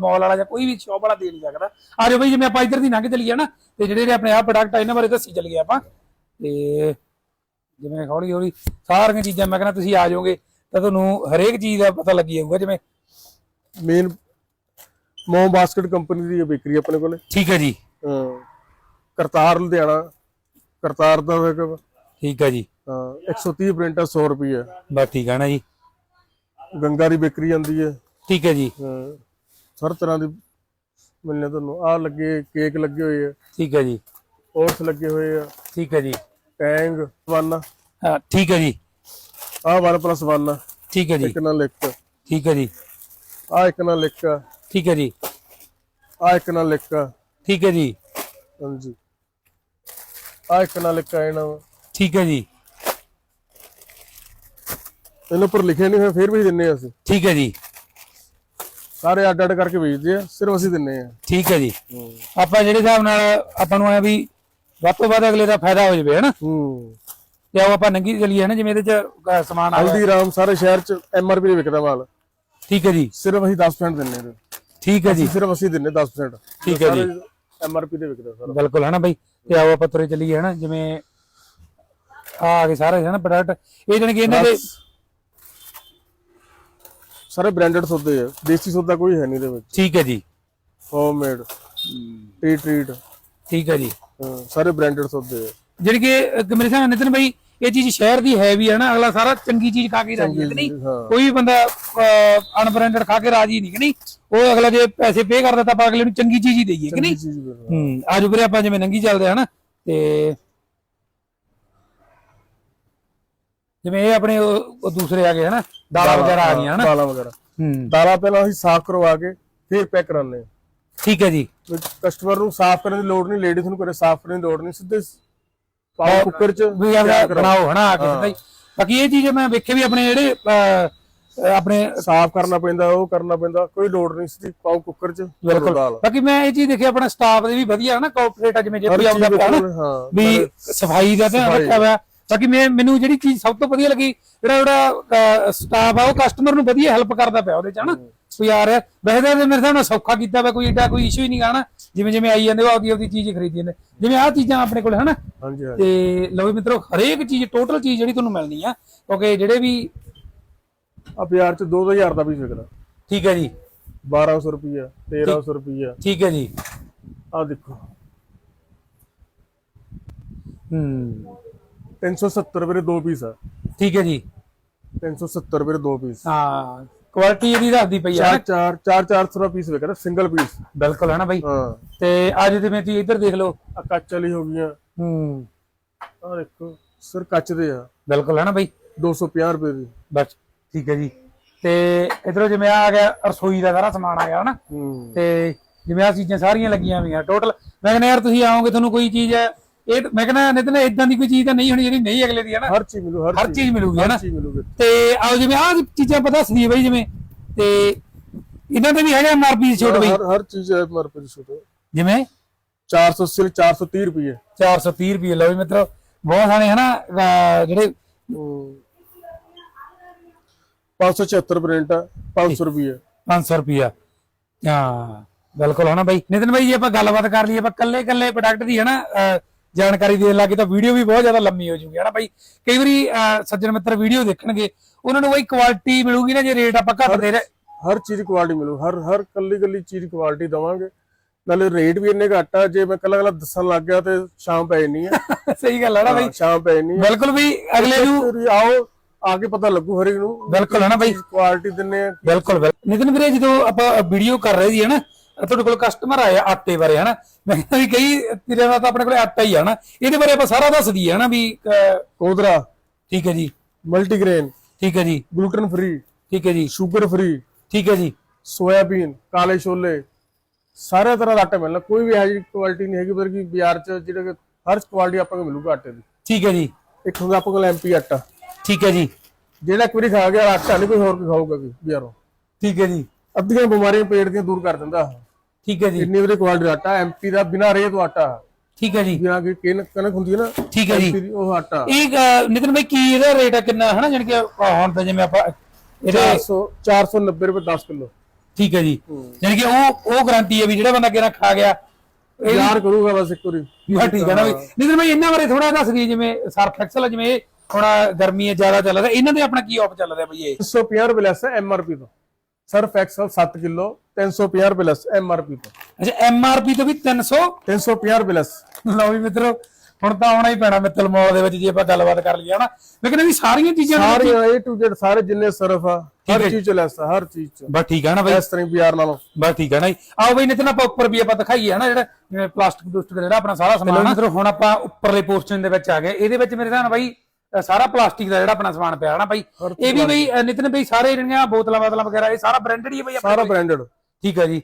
[SPEAKER 1] ਮਾਲ ਵਾਲਾ ਜਾਂ ਕੋਈ ਵੀ ਸ਼ਾਪ ਵਾਲਾ ਦੇ ਨਹੀਂ ਸਕਦਾ। ਆ ਜਾਓ ਬਈ ਜਿਵੇਂ ਆਪਾਂ ਇੱਧਰ ਦੀ ਲੰਘ ਚਲੀਏ ਨਾ ਤੇ ਜਿਹੜੇ ਜਿਹੜੇ ਆਪਣੇ ਆਹ ਪ੍ਰੋਡਕਟ ਆ ਇਹਨਾਂ ਬਾਰੇ ਦੱਸੀ ਚੱਲੀਏ ਆਪਾਂ। ਤੇ ਜਿਵੇਂ ਹੌਲੀ ਹੌਲੀ ਸਾਰੀਆਂ ਚੀਜ਼ਾਂ ਮੈਂ ਕਹਿੰਦਾ ਤੁਸੀਂ ਆ ਜਾਓਗੇ ਤਾਂ ਤੁਹਾਨੂੰ ਹਰੇਕ ਚੀਜ਼ ਦਾ ਪਤਾ ਲੱਗੀ ਜਾਊਗਾ ਜਿਵੇਂ
[SPEAKER 2] ਮੇਨ ਮੋਮ ਬਾਸਕਟ ਕੰਪਨੀ ਦੀ ਬੇਕਰੀ ਆਪਣੇ ਕੋਲੇ।
[SPEAKER 1] ਠੀਕ ਹੈ ਜੀ।
[SPEAKER 2] ਕਰਤਾਰ ਲੁਧਿਆਣਾ ਕਰਤਾਰ ਦਾ
[SPEAKER 1] ਠੀਕ ਹੈ ਜੀ।
[SPEAKER 2] 130 ਪ੍ਰਿੰਟ ਆ 100 ਰੁਪਏ
[SPEAKER 1] ਬਸ ਠੀਕ ਹੈ ਨਾ ਜੀ।
[SPEAKER 2] ਗੰਗਾ ਦੀ ਬੇਕਰੀ ਆਂਦੀ ਹੈ
[SPEAKER 1] ਠੀਕ ਹੈ ਜੀ।
[SPEAKER 2] ਹਾਂ ਹਰ ਤਰ੍ਹਾਂ ਦੀ ਮਿਲਨੇ ਤੁਹਾਨੂੰ। ਆ ਲੱਗੇ ਕੇਕ ਲੱਗੇ ਹੋਏ ਆ।
[SPEAKER 1] ਠੀਕ ਹੈ ਜੀ।
[SPEAKER 2] ਓਟਸ ਲੱਗੇ ਹੋਏ ਆ।
[SPEAKER 1] ਠੀਕ ਹੈ ਜੀ।
[SPEAKER 2] ਟੈਂਗ 1
[SPEAKER 1] ਹਾਂ ਠੀਕ ਹੈ ਜੀ।
[SPEAKER 2] ਆ 1 ਪਲੱਸ 1
[SPEAKER 1] ਠੀਕ ਹੈ ਜੀ।
[SPEAKER 2] ਇੱਕ ਨਾਲ ਇੱਕ।
[SPEAKER 1] ਠੀਕ ਹੈ ਜੀ।
[SPEAKER 2] ਆ ਇੱਕ ਨਾਲ ਇੱਕ।
[SPEAKER 1] ਠੀਕ ਹੈ ਜੀ।
[SPEAKER 2] ਆ ਇੱਕ ਨਾਲ ਇੱਕ।
[SPEAKER 1] ਠੀਕ ਹੈ ਜੀ।
[SPEAKER 2] ਹਾਂਜੀ। ਆ ਇੱਕ ਨਾਲ ਇੱਕ ਆਣਾ
[SPEAKER 1] ਠੀਕ ਹੈ ਜੀ।
[SPEAKER 2] ਇਹਨਾਂ ਉੱਪਰ ਲਿਖਿਆ ਨਹੀਂ ਹੋਇਆ ਫਿਰ ਵੀ ਦਿੰਨੇ ਆ ਅਸੀਂ।
[SPEAKER 1] ਠੀਕ ਹੈ ਜੀ।
[SPEAKER 2] ਸਾਰੇ ਅੱਡ ਅੱਡ ਕਰਕੇ ਵੇਚਦੇ ਆ ਸਿਰਫ ਅਸੀਂ ਦਿੰਨੇ ਆ।
[SPEAKER 1] ਠੀਕ ਹੈ ਜੀ। ਆਪਾਂ ਜਿਹੜੇ ਹਿਸਾਬ ਨਾਲ ਆਪਾਂ ਨੂੰ ਆ ਵੀ ਵੱਧ ਤੋਂ ਵੱਧ ਅਗਲੇ ਦਾ ਫਾਇਦਾ ਹੋ ਜਾਵੇ ਹਨਾ?
[SPEAKER 2] ਹੂੰ।
[SPEAKER 1] ਤੇ ਆਓ ਆਪਾਂ ਨੰਗੀ ਚਲੀਏ ਹਨਾ? ਜਿਵੇਂ ਇਹਦੇ ਚ ਸਮਾਨ ਆ
[SPEAKER 2] ਹਲਦੀਰਾਮ ਸਾਰੇ ਸ਼ਹਿਰ ਚ ਐਮਆਰਪੀ ਦੇ ਵਿਕਦਾ ਮਾਲ।
[SPEAKER 1] ਠੀਕ ਹੈ ਜੀ।
[SPEAKER 2] ਸਿਰਫ ਅਸੀਂ 10% ਦਿੰਨੇ ਆ
[SPEAKER 1] ਠੀਕ ਹੈ ਜੀ।
[SPEAKER 2] ਸਿਰਫ ਅਸੀਂ ਦਿੰਨੇ 10%
[SPEAKER 1] ਠੀਕ ਹੈ ਜੀ।
[SPEAKER 2] ਐਮਆਰਪੀ ਦੇ ਵਿਕਦਾ ਸਾਰਾ।
[SPEAKER 1] ਬਿਲਕੁਲ ਹਨਾ ਬਈ? ਤੇ ਆਓ ਆਪਾਂ ਤੁਰੇ ਚੱਲੀਏ ਹਨਾ? ਜਿਵੇਂ ਆ ਆ ਗਏ ਸਾਰੇ ਹਨਾ ਪ੍ਰੋਡਕਟ ਇਹ ਜਾਣੀ ਕਿ ਇਹਨਾਂ ਦੇ
[SPEAKER 2] ਸਾਰੇ ਬ੍ਰਾਂਡਡ ਸੌਦੇ ਆ। ਦੇਸੀ ਸੌਦਾ ਕੋਈ ਹੈ ਨਹੀਂ ਇਹਦੇ ਵਿੱਚ।
[SPEAKER 1] ਠੀਕ ਹੈ ਜੀ।
[SPEAKER 2] ਹੋਮਮੇਡ ਟੀ ਟ੍ਰੀਟ
[SPEAKER 1] ਠੀਕ ਹੈ ਜੀ।
[SPEAKER 2] ਸਾਰੇ ਬ੍ਰਾਂਡਡ ਸੌਦੇ ਆ।
[SPEAKER 1] ਜਿਹੜੀ ਕਿ ਮੇਰੇ ਨਾਲ ਨਿਤਨ ਭਾਈ ਇਹ ਚੀਜ਼ ਸ਼ਹਿਰ ਦੀ ਹੈ ਵੀ ਹੈ ਨਾ ਅਗਲਾ ਸਾਰਾ ਚੰਗੀ ਚੀਜ਼ ਖਾ ਕੇ ਰਾਜੀ ਨਹੀਂ? ਕੋਈ ਵੀ ਬੰਦਾ ਅਨਬ੍ਰਾਂਡਡ ਖਾ ਕੇ ਰਾਜੀ ਨਹੀਂ ਕਿ ਨਹੀਂ? ਉਹ ਅਗਲਾ ਜੇ ਪੈਸੇ ਪੇ ਕਰਦਾ ਤਾਂ ਆਪਾਂ ਅਗਲੇ ਨੂੰ ਚੰਗੀ ਚੀਜ਼ ਹੀ ਦਈਏ ਕਿ ਨਹੀਂ? ਹੂੰ ਅੱਜ ਵੀਰੇ ਆਪਾਂ ਜਿਵੇਂ ਨੰਗੀ ਚੱਲਦੇ ਆ ਨਾ ਤੇ ਜਿਵੇਂ ਇਹ ਆਪਣੇ ਉਹ ਉਹ ਦੂਸਰੇ ਆ ਗਏ ਹਨਾ? ਦਾਲਾਂ ਵਗੈਰਾ ਆ ਗਈਆਂ ਹਨਾ?
[SPEAKER 2] ਦਾਲਾਂ ਵਗੈਰਾ।
[SPEAKER 1] ਹੂੰ।
[SPEAKER 2] ਦਾਲਾਂ ਪਹਿਲਾਂ ਅਸੀਂ ਸਾਫ਼ ਕਰਵਾ ਕੇ ਫਿਰ ਪੈਕ ਕਰਾਉਂਦੇ ਆ
[SPEAKER 1] ਠੀਕ ਹੈ ਜੀ।
[SPEAKER 2] ਕਸਟਮਰ ਨੂੰ ਸਾਫ਼ ਕਰਨ ਦੀ ਲੋੜ ਨਹੀਂ ਲੇਡੀਜ਼ ਨੂੰ ਕਰੇ ਸਾਫ਼ ਕਰਨ ਦੀ ਲੋੜ ਨਹੀਂ ਸਿੱਧੇ ਪਾਓ ਕੁੱਕਰ ਚ
[SPEAKER 1] ਵੀ ਆਪਣਾ। ਬਣਾਓ ਹਨਾ ਆ ਕੇ ਸਿੱਧਾ ਹੀ। ਬਾਕੀ ਇਹ ਚੀਜ਼ ਮੈਂ ਵੇਖੇ ਵੀ ਆਪਣੇ ਜਿਹੜੇ ਆਪਣੇ
[SPEAKER 2] ਸਾਫ਼ ਕਰਨਾ ਪੈਂਦਾ ਉਹ ਕਰਨਾ ਪੈਂਦਾ ਕੋਈ ਲੋੜ ਨਹੀਂ ਸਿੱਧੀ ਪਾਓ ਕੁੱਕਰ ਚ
[SPEAKER 1] ਬਿਲਕੁਲ। ਬਾਕੀ ਮੈਂ ਇਹ ਚੀਜ਼ ਦੇਖਿਆ ਆਪਣਾ ਸਟਾਫ ਦੇ ਵੀ ਵਧੀਆ ਹਨਾ ਕੋਆਪਰੇਟ ਆ ਜਿਵੇਂ ਜੇ ਕੋਈ ਆਉਂਦਾ ਨਾ
[SPEAKER 2] ਹਾਂ
[SPEAKER 1] ਵੀ ਸਫ਼ਾਈ ਦਾ ਧਿਆਨ ਰੱਖਿਆ ਹੋਇਆ ਬਾਕੀ ਮੈਂ ਮੈਨੂੰ ਜਿਹੜੀ ਚੀਜ਼ ਸਭ ਤੋਂ ਵਧੀਆ ਲੱਗੀ ਜਿਹੜਾ ਜਿਹੜਾ ਸਟਾਫ ਆ ਉਹ ਕਸਟਮਰ ਨੂੰ ਵਧੀਆ ਹੈਲਪ ਕਰਦਾ ਪਿਆ ਉਹਦੇ ਚ ਹਨਾ? ਕੋਈ ਆ ਰਿਹਾ ਵੈਸੇ ਤਾਂ ਮੇਰੇ ਹਿਸਾਬ ਨਾਲ ਸੌਖਾ ਕੀਤਾ ਵਾ ਕੋਈ ਏਡਾ ਕੋਈ ਇਸ਼ੂ ਹੀ ਨਹੀਂ ਗਾਣਾ ਜਿਵੇਂ ਜਿਵੇਂ ਆਈ ਜਾਂਦੇ ਉਹ ਆਪਦੀ ਆਪਦੀ ਚੀਜ਼ ਖਰੀਦੀ ਜਾਂਦੇ। ਜਿਵੇਂ ਆਹ ਚੀਜ਼ਾਂ ਆਪਣੇ ਕੋਲ ਹਨਾ? ਤੇ ਲਓ ਵੀ ਮਿੱਤਰੋ ਹਰੇਕ ਚੀਜ਼ ਟੋਟਲ ਚੀਜ਼ ਜਿਹੜੀ ਤੁਹਾਨੂੰ ਮਿਲਣੀ ਆ ਕਿਉਂਕਿ ਜਿਹੜੇ ਵੀ
[SPEAKER 2] ਆ ਬਾਜ਼ਾਰ ਚ 2000 ਦਾ ਵੀ ਵਿਕਦਾ
[SPEAKER 1] ਠੀਕ ਹੈ ਜੀ।
[SPEAKER 2] 1200 ਰੁਪਿਆ 1300 ਰੁਪਿਆ
[SPEAKER 1] ਠੀਕ। ਹੈ ਜੀ।
[SPEAKER 2] ਆ ਦੇਖੋ।
[SPEAKER 1] ਹੂੰ।
[SPEAKER 2] 370 ਰੁਪਏ ਦੇ ਪੀਸ ਆ।
[SPEAKER 1] ਠੀਕ ਹੈ ਜੀ।
[SPEAKER 2] 370 ਰੁਪਏ ਦੇ ਪੀਸ।
[SPEAKER 1] ਹਾਂ ਕੁਆਲਿਟੀ ਇਹਦੀ ਦੱਸਦੀ ਪਈ ਆ।
[SPEAKER 2] ਚਾਰ ਚਾਰ ਚਾਰ 400 ਦਾ ਪੀਸ ਵਿਕਦਾ ਸਿੰਗਲ ਪੀਸ
[SPEAKER 1] ਬਿਲਕੁਲ ਹੈ ਨਾ ਬਾਈ।
[SPEAKER 2] ਹਾਂ।
[SPEAKER 1] ਤੇ ਅੱਜ ਜਿਵੇਂ ਤੁਸੀਂ ਇੱਧਰ ਦੇਖ ਲਓ।
[SPEAKER 2] ਆ ਕੱਚ ਵਾਲੀ ਹੋ ਗਈਆਂ।
[SPEAKER 1] ਹੂੰ।
[SPEAKER 2] ਆ ਦੇਖੋ ਸਰ ਕੱਚ ਦੇ ਆ।
[SPEAKER 1] ਬਿਲਕੁਲ ਹੈ ਨਾ ਬਾਈ।
[SPEAKER 2] 250 ਰੁਪਏ ਦੀ।
[SPEAKER 1] ਬਸ ਠੀਕ ਹੈ ਜੀ। ਤੇ ਇਧਰੋਂ ਜਿਵੇਂ ਆ ਗਿਆ ਰਸੋਈ ਦਾ ਸਾਰਾ ਸਮਾਨ ਆ ਗਿਆ ਹਨਾ ਤੇ ਜਿਵੇਂ ਆ ਚੀਜ਼ਾਂ ਸਾਰੀਆਂ ਲੱਗੀਆਂ ਹੋਈਆਂ ਟੋਟਲ ਮੈਂ ਕਹਿੰਦਾ ਯਾਰ ਤੁਸੀਂ ਆਓਗੇ ਤੁਹਾਨੂੰ ਕੋਈ ਚੀਜ਼ ਹੈ ਇਹ ਮੈਂ ਕਹਿੰਦਾ ਨਿਤਨ ਇਦਾਂ ਦੀ ਕੋਈ ਚੀਜ਼ ਤਾਂ ਨਹੀਂ ਹੋਣੀ ਜਿਹੜੀ ਨਹੀਂ ਅਗਲੇ ਦੀ ਹੈ ਨਾ।
[SPEAKER 2] ਹਰ ਚੀਜ਼ ਮਿਲੂ ਹਰ
[SPEAKER 1] ਚੀਜ਼। ਮਿਲੂਗੀ ਹੈ ਨਾ?
[SPEAKER 2] ਚੀਜ਼ ਮਿਲੂਗੀ।
[SPEAKER 1] ਤੇ ਆਓ ਜਿਵੇਂ ਆਹ ਚੀਜ਼ਾਂ ਪਤਾ ਹੈ ਬਾਈ ਜਿਵੇਂ ਤੇ ਇਹਨਾਂ ਤੇ ਵੀ ਹੈਗਾ ਐਮਆਰਪੀ ਛੋਟ ਬਈ।
[SPEAKER 2] ਹਰ ਹਰ ਚੀਜ਼ ਹੈ ਪਰ ਛੋਟੇ।
[SPEAKER 1] ਜਿਵੇਂ?
[SPEAKER 2] 400 ਸਿਰ 430 ਰੁਪਏ
[SPEAKER 1] 430 ਰੁਪਏ ਲਓ ਮਿੱਤਰੋ ਬਹੁਤ ਸਾਰੇ ਹਨਾ ਅਹ ਜਿਹੜੇ
[SPEAKER 2] 576 ਪ੍ਰਿੰਟ ਆ 500 ਰੁਪਏ
[SPEAKER 1] 500 ਰੁਪਿਆ ਹਾਂ ਬਿਲਕੁਲ ਹੈ ਨਾ ਬਾਈ? ਨਿਤਨ ਬਾਈ ਜੇ ਆਪਾਂ ਗੱਲਬਾਤ ਕਰ ਲਈਏ ਆਪਾਂ ਕੱਲੇ ਕੱਲੇ ਪ੍ਰੋਡਕਟ ਦੀ ਹੈ ਨਾ ਜਾਣਕਾਰੀ ਦੇਣ ਲੱਗੇ ਤਾਂ ਵੀਡੀਓ ਵੀ ਬਹੁਤ ਜ਼ਿਆਦਾ ਲੰਮੀ ਹੋ ਜੂਗੀ ਹੈ ਨਾ ਬਾਈ? ਕਈ ਵਾਰੀ ਸੱਜਣ ਮਿੱਤਰ ਵੀਡੀਓ ਦੇਖਣਗੇ ਉਹਨਾਂ ਨੂੰ ਬਈ ਕੁਆਲਿਟੀ ਮਿਲੂਗੀ ਨਾ ਜੇ ਰੇਟ ਆਪਾਂ ਘੱਟ ਦੇ ਰਹੇ
[SPEAKER 2] ਹਰ ਚੀਜ਼ ਕੁਆਲਿਟੀ ਮਿਲੂ ਹਰ ਹਰ ਕੱਲੀ ਕੱਲੀ ਚੀਜ਼ ਕੁਆਲਿਟੀ ਦਵਾਂਗੇ। ਨਾਲੇ ਰੇਟ ਵੀ ਇੰਨੇ ਘੱਟ ਆ ਜੇ ਮੈਂ ਕੱਲਾ ਕੱਲਾ ਦੱਸਣ ਲੱਗ ਗਿਆ ਤੇ ਸ਼ਾਮ ਪੈ ਜਾਣੀ ਆ।
[SPEAKER 1] ਸਹੀ ਗੱਲ ਹੈ ਨਾ ਬਾਈ।
[SPEAKER 2] ਹਾਂ, ਸ਼ਾਮ ਪੈ ਜਾਣੀ ਆ।
[SPEAKER 1] ਬਿਲਕੁਲ ਵੀ ਅਗਲੇ ਨੂੰ
[SPEAKER 2] ਆਓ ਆ ਕੇ ਪਤਾ ਲੱਗੂ ਹਰੇਕ ਨੂੰ
[SPEAKER 1] ਬਿਲਕੁਲ ਹੈ ਨਾ ਬਾਈ।
[SPEAKER 2] ਕੁਆਲਿਟੀ ਦਿੰਨੇ ਆ
[SPEAKER 1] ਬਿਲਕੁਲ ਨਿਤਨ ਵੀਰੇ ਜਦੋਂ ਆਪਾਂ ਵੀਡੀਓ ਕਰ ਰਹੇ ਸੀ ਹਨਾ ਤੁਹਾਡੇ ਕੋਲ ਕਸਟਮਰ ਆਏ ਆ ਆਟੇ ਬਾਰੇ ਹਨਾ? ਮੈਂ ਕਹਿੰਦਾ ਵੀ ਕਈ ਤੇਰੇ ਦਾ ਤਾਂ ਆਪਣੇ ਕੋਲੇ ਆਟਾ ਹੀ ਆ ਨਾ ਇਹਦੇ ਬਾਰੇ ਆਪਾਂ ਸਾਰਾ ਦੱਸ ਦਈਏ ਹਨਾ ਵੀ
[SPEAKER 2] ਕੋਦਰਾ
[SPEAKER 1] ਠੀਕ ਹੈ ਜੀ।
[SPEAKER 2] ਮਲਟੀਗ੍ਰੇਨ
[SPEAKER 1] ਠੀਕ ਹੈ ਜੀ।
[SPEAKER 2] ਗਲੂਟਨ ਫ੍ਰੀ
[SPEAKER 1] ਠੀਕ ਹੈ ਜੀ।
[SPEAKER 2] ਸ਼ੂਗਰ ਫ੍ਰੀ
[SPEAKER 1] ਠੀਕ ਹੈ ਜੀ।
[SPEAKER 2] ਸੋਇਆਬੀਨ ਕਾਲੇ ਛੋਲੇ। ਸਾਰੇ ਤਰ੍ਹਾਂ ਦਾ ਆਟਾ ਮਿਲਣਾ। ਕੋਈ ਵੀ ਇਹੋ ਜਿਹੀ ਕੁਆਲਿਟੀ ਨਹੀਂ ਹੈਗੀ ਪਰ ਕਿ ਬਾਜ਼ਾਰ ਚ ਜਿਹੜਾ ਕਿ ਹਰ ਕੁਆਲਿਟੀ ਆਪਾਂ ਨੂੰ ਮਿਲੂਗਾ ਆਟੇ ਦੀ।
[SPEAKER 1] ਠੀਕ ਹੈ ਜੀ।
[SPEAKER 2] ਇੱਕ ਹੁੰਦਾ ਆਪਾਂ ਕੋਲ ਐਮਪੀ ਆਟਾ।
[SPEAKER 1] ਠੀਕ ਹੈ ਜੀ।
[SPEAKER 2] ਜਿਹੜਾ ਇੱਕ ਵਾਰੀ ਖਾ ਗਿਆ ਆਟਾ ਨਹੀਂ ਕੋਈ ਹੋਰ ਖਾਊਗਾ ਵੀ ਬਾਜ਼ਾਰੋਂ।
[SPEAKER 1] ਠੀਕ ਹੈ ਜੀ।
[SPEAKER 2] ਅੱਧੀਆਂ ਬਿਮਾਰੀਆਂ ਪੇਟ ਦੀਆਂ ਦੂਰ ਕਰ ਦਿੰਦਾ।
[SPEAKER 1] ਠੀਕ ਹੈ ਜੀ।
[SPEAKER 2] ਇੰਨੀ ਵਾਰੀ ਕੁਆਲਿਟੀ ਦਾ ਆਟਾ ਐਮਪੀ ਦਾ ਬਿਨਾਂ ਰੇ ਤੋਂ ਆਟਾ।
[SPEAKER 1] ਠੀਕ ਹੈ ਜੀ।
[SPEAKER 2] ਬਿਨਾਂ ਕਿ ਕਣਕ ਕਣਕ ਹੁੰਦੀ ਹੈ ਨਾ
[SPEAKER 1] ਠੀਕ ਹੈ ਜੀ।
[SPEAKER 2] ਉਹ ਆਟਾ।
[SPEAKER 1] ਇਹ ਨਿਤਨ ਭਾਈ ਕੀ ਇਹਦਾ ਰੇਟ ਹੈ ਕਿੰਨਾ ਹਨਾ ਜਾਣੀ ਕਿ ਹੁਣ ਤਾਂ ਜਿਵੇਂ ਆਪਾਂ ਇਹਦੇ
[SPEAKER 2] 400 490 ਰੁਪਏ 10 ਕਿਲੋ।
[SPEAKER 1] ਠੀਕ ਹੈ ਜੀ। ਜਾਣੀ ਕਿ ਉਹ ਉਹ ਗਾਰੰਟੀ ਹੈ ਵੀ ਜਿਹੜਾ ਬੰਦਾ ਕਿਹੜਾ ਖਾ ਗਿਆ
[SPEAKER 2] ਯਾਰ ਕਰੂਗਾ ਬਸ ਇੱਕ ਵਾਰੀ।
[SPEAKER 1] ਬਸ ਠੀਕ ਹੈ ਨਾ ਵੀ। ਨਿਤਨ ਭਾਈ ਇਹਨਾਂ ਬਾਰੇ ਥੋੜਾ ਦੱਸ ਦਈਏ ਜਿਵੇਂ ਸਰਫ ਐਕਸਲ ਜਿਵੇਂ ਹੁਣ ਗਰਮੀ ਹੈ ਜ਼ਿਆਦਾ ਚੱਲ ਰਿਹਾ ਇਹਨਾਂ ਦੇ ਆਪਣਾ ਕੀ ਆਫ ਚੱਲ ਰਿਹਾ ਬਈ ਇਹ?
[SPEAKER 2] 350 ਰੁਪਏ ਲੈਸ ਹੈ ਐਮਆਰਪੀ ਤੋਂ। ਸਰਫ ਐਕਸਲ 7 ਕਿਲੋ 350 ਰੁਪਏ ਲੈਸ ਐਮਆਰਪੀ ਤੋਂ।
[SPEAKER 1] ਅੱਛਾ ਐਮ ਆਰ ਪੀ ਤੋਂ ਵੀ 300
[SPEAKER 2] 350 ਰੁਪਏ ਲੈਸ।
[SPEAKER 1] ਲਓ ਵੀ ਮਿੱਤਰੋ ਹੁਣ ਤਾਂ ਆਉਣਾ ਹੀ ਪੈਣਾ ਮਿੱਤਲ ਮੌਲ ਦੇ ਵਿੱਚ ਜੇ ਆਪਾਂ ਗੱਲਬਾਤ ਕਰ ਲਈਏ ਹਨਾ? ਮੈਂ ਕਹਿੰਦਾ ਵੀ ਸਾਰੀਆਂ ਚੀਜ਼ਾਂ ਦੇ ਵਿੱਚ-
[SPEAKER 2] ਸਾਰੇ A to Z ਸਾਰੇ ਜਿੰਨੇ ਸਰਫ ਆ ਹਰ ਚੀਜ਼ ਚ ਲੈਸ ਆ ਹਰ ਚੀਜ਼ ਚ।
[SPEAKER 1] ਬਸ ਠੀਕ ਹੈ ਨਾ ਬਈ?
[SPEAKER 2] ਇਸ ਤਰ੍ਹਾਂ ਹੀ ਬਾਜ਼ਾਰ ਨਾਲੋਂ।
[SPEAKER 1] ਬਸ ਠੀਕ ਹੈ ਨਾ ਜੀ। ਆਓ ਬਈ ਨਿਤਨ ਆਪਾਂ ਉੱਪਰ ਵੀ ਆਪਾਂ ਦਿਖਾਈਏ ਹਨਾ? ਜਿਹੜਾ ਪਲਾਸਟਿਕ ਪਲੂਸਟਿਕ ਦਾ ਜਿਹੜਾ ਆਪਣਾ ਸਾਰਾ ਸਮਾਨ ਮਿੱਤਰੋ ਹੁਣ ਆਪਾਂ ਉੱਪਰਲੇ ਪੋਰਸ਼ਨ ਦੇ ਵਿੱਚ ਆ ਗਏ। ਇਹਦੇ ਵਿੱਚ ਮੇਰੇ ਨਾਲ ਬਾਈ ਸਾਰਾ ਪਲਾਸਟਿਕ ਦਾ ਜਿਹੜਾ ਆਪਣਾ ਸਮਾਨ ਪਿਆ ਹਨਾ ਬਾਈ? ਇਹ ਵੀ ਬਈ ਨਿਤਨ ਬਈ ਸਾਰੇ ਜਿਹੜੀਆਂ ਬੋਤਲਾਂ ਬਾਤਲਾਂ ਵਗੈਰਾ ਇਹ ਸਾਰਾ ਬ੍ਰਾਂਡਡ ਹੀ ਹੈ ਬਈ ਆਪਣਾ
[SPEAKER 2] ਸਾਰਾ ਬ੍ਰਾਂਡਡ
[SPEAKER 1] ਠੀਕ ਹੈ ਜੀ।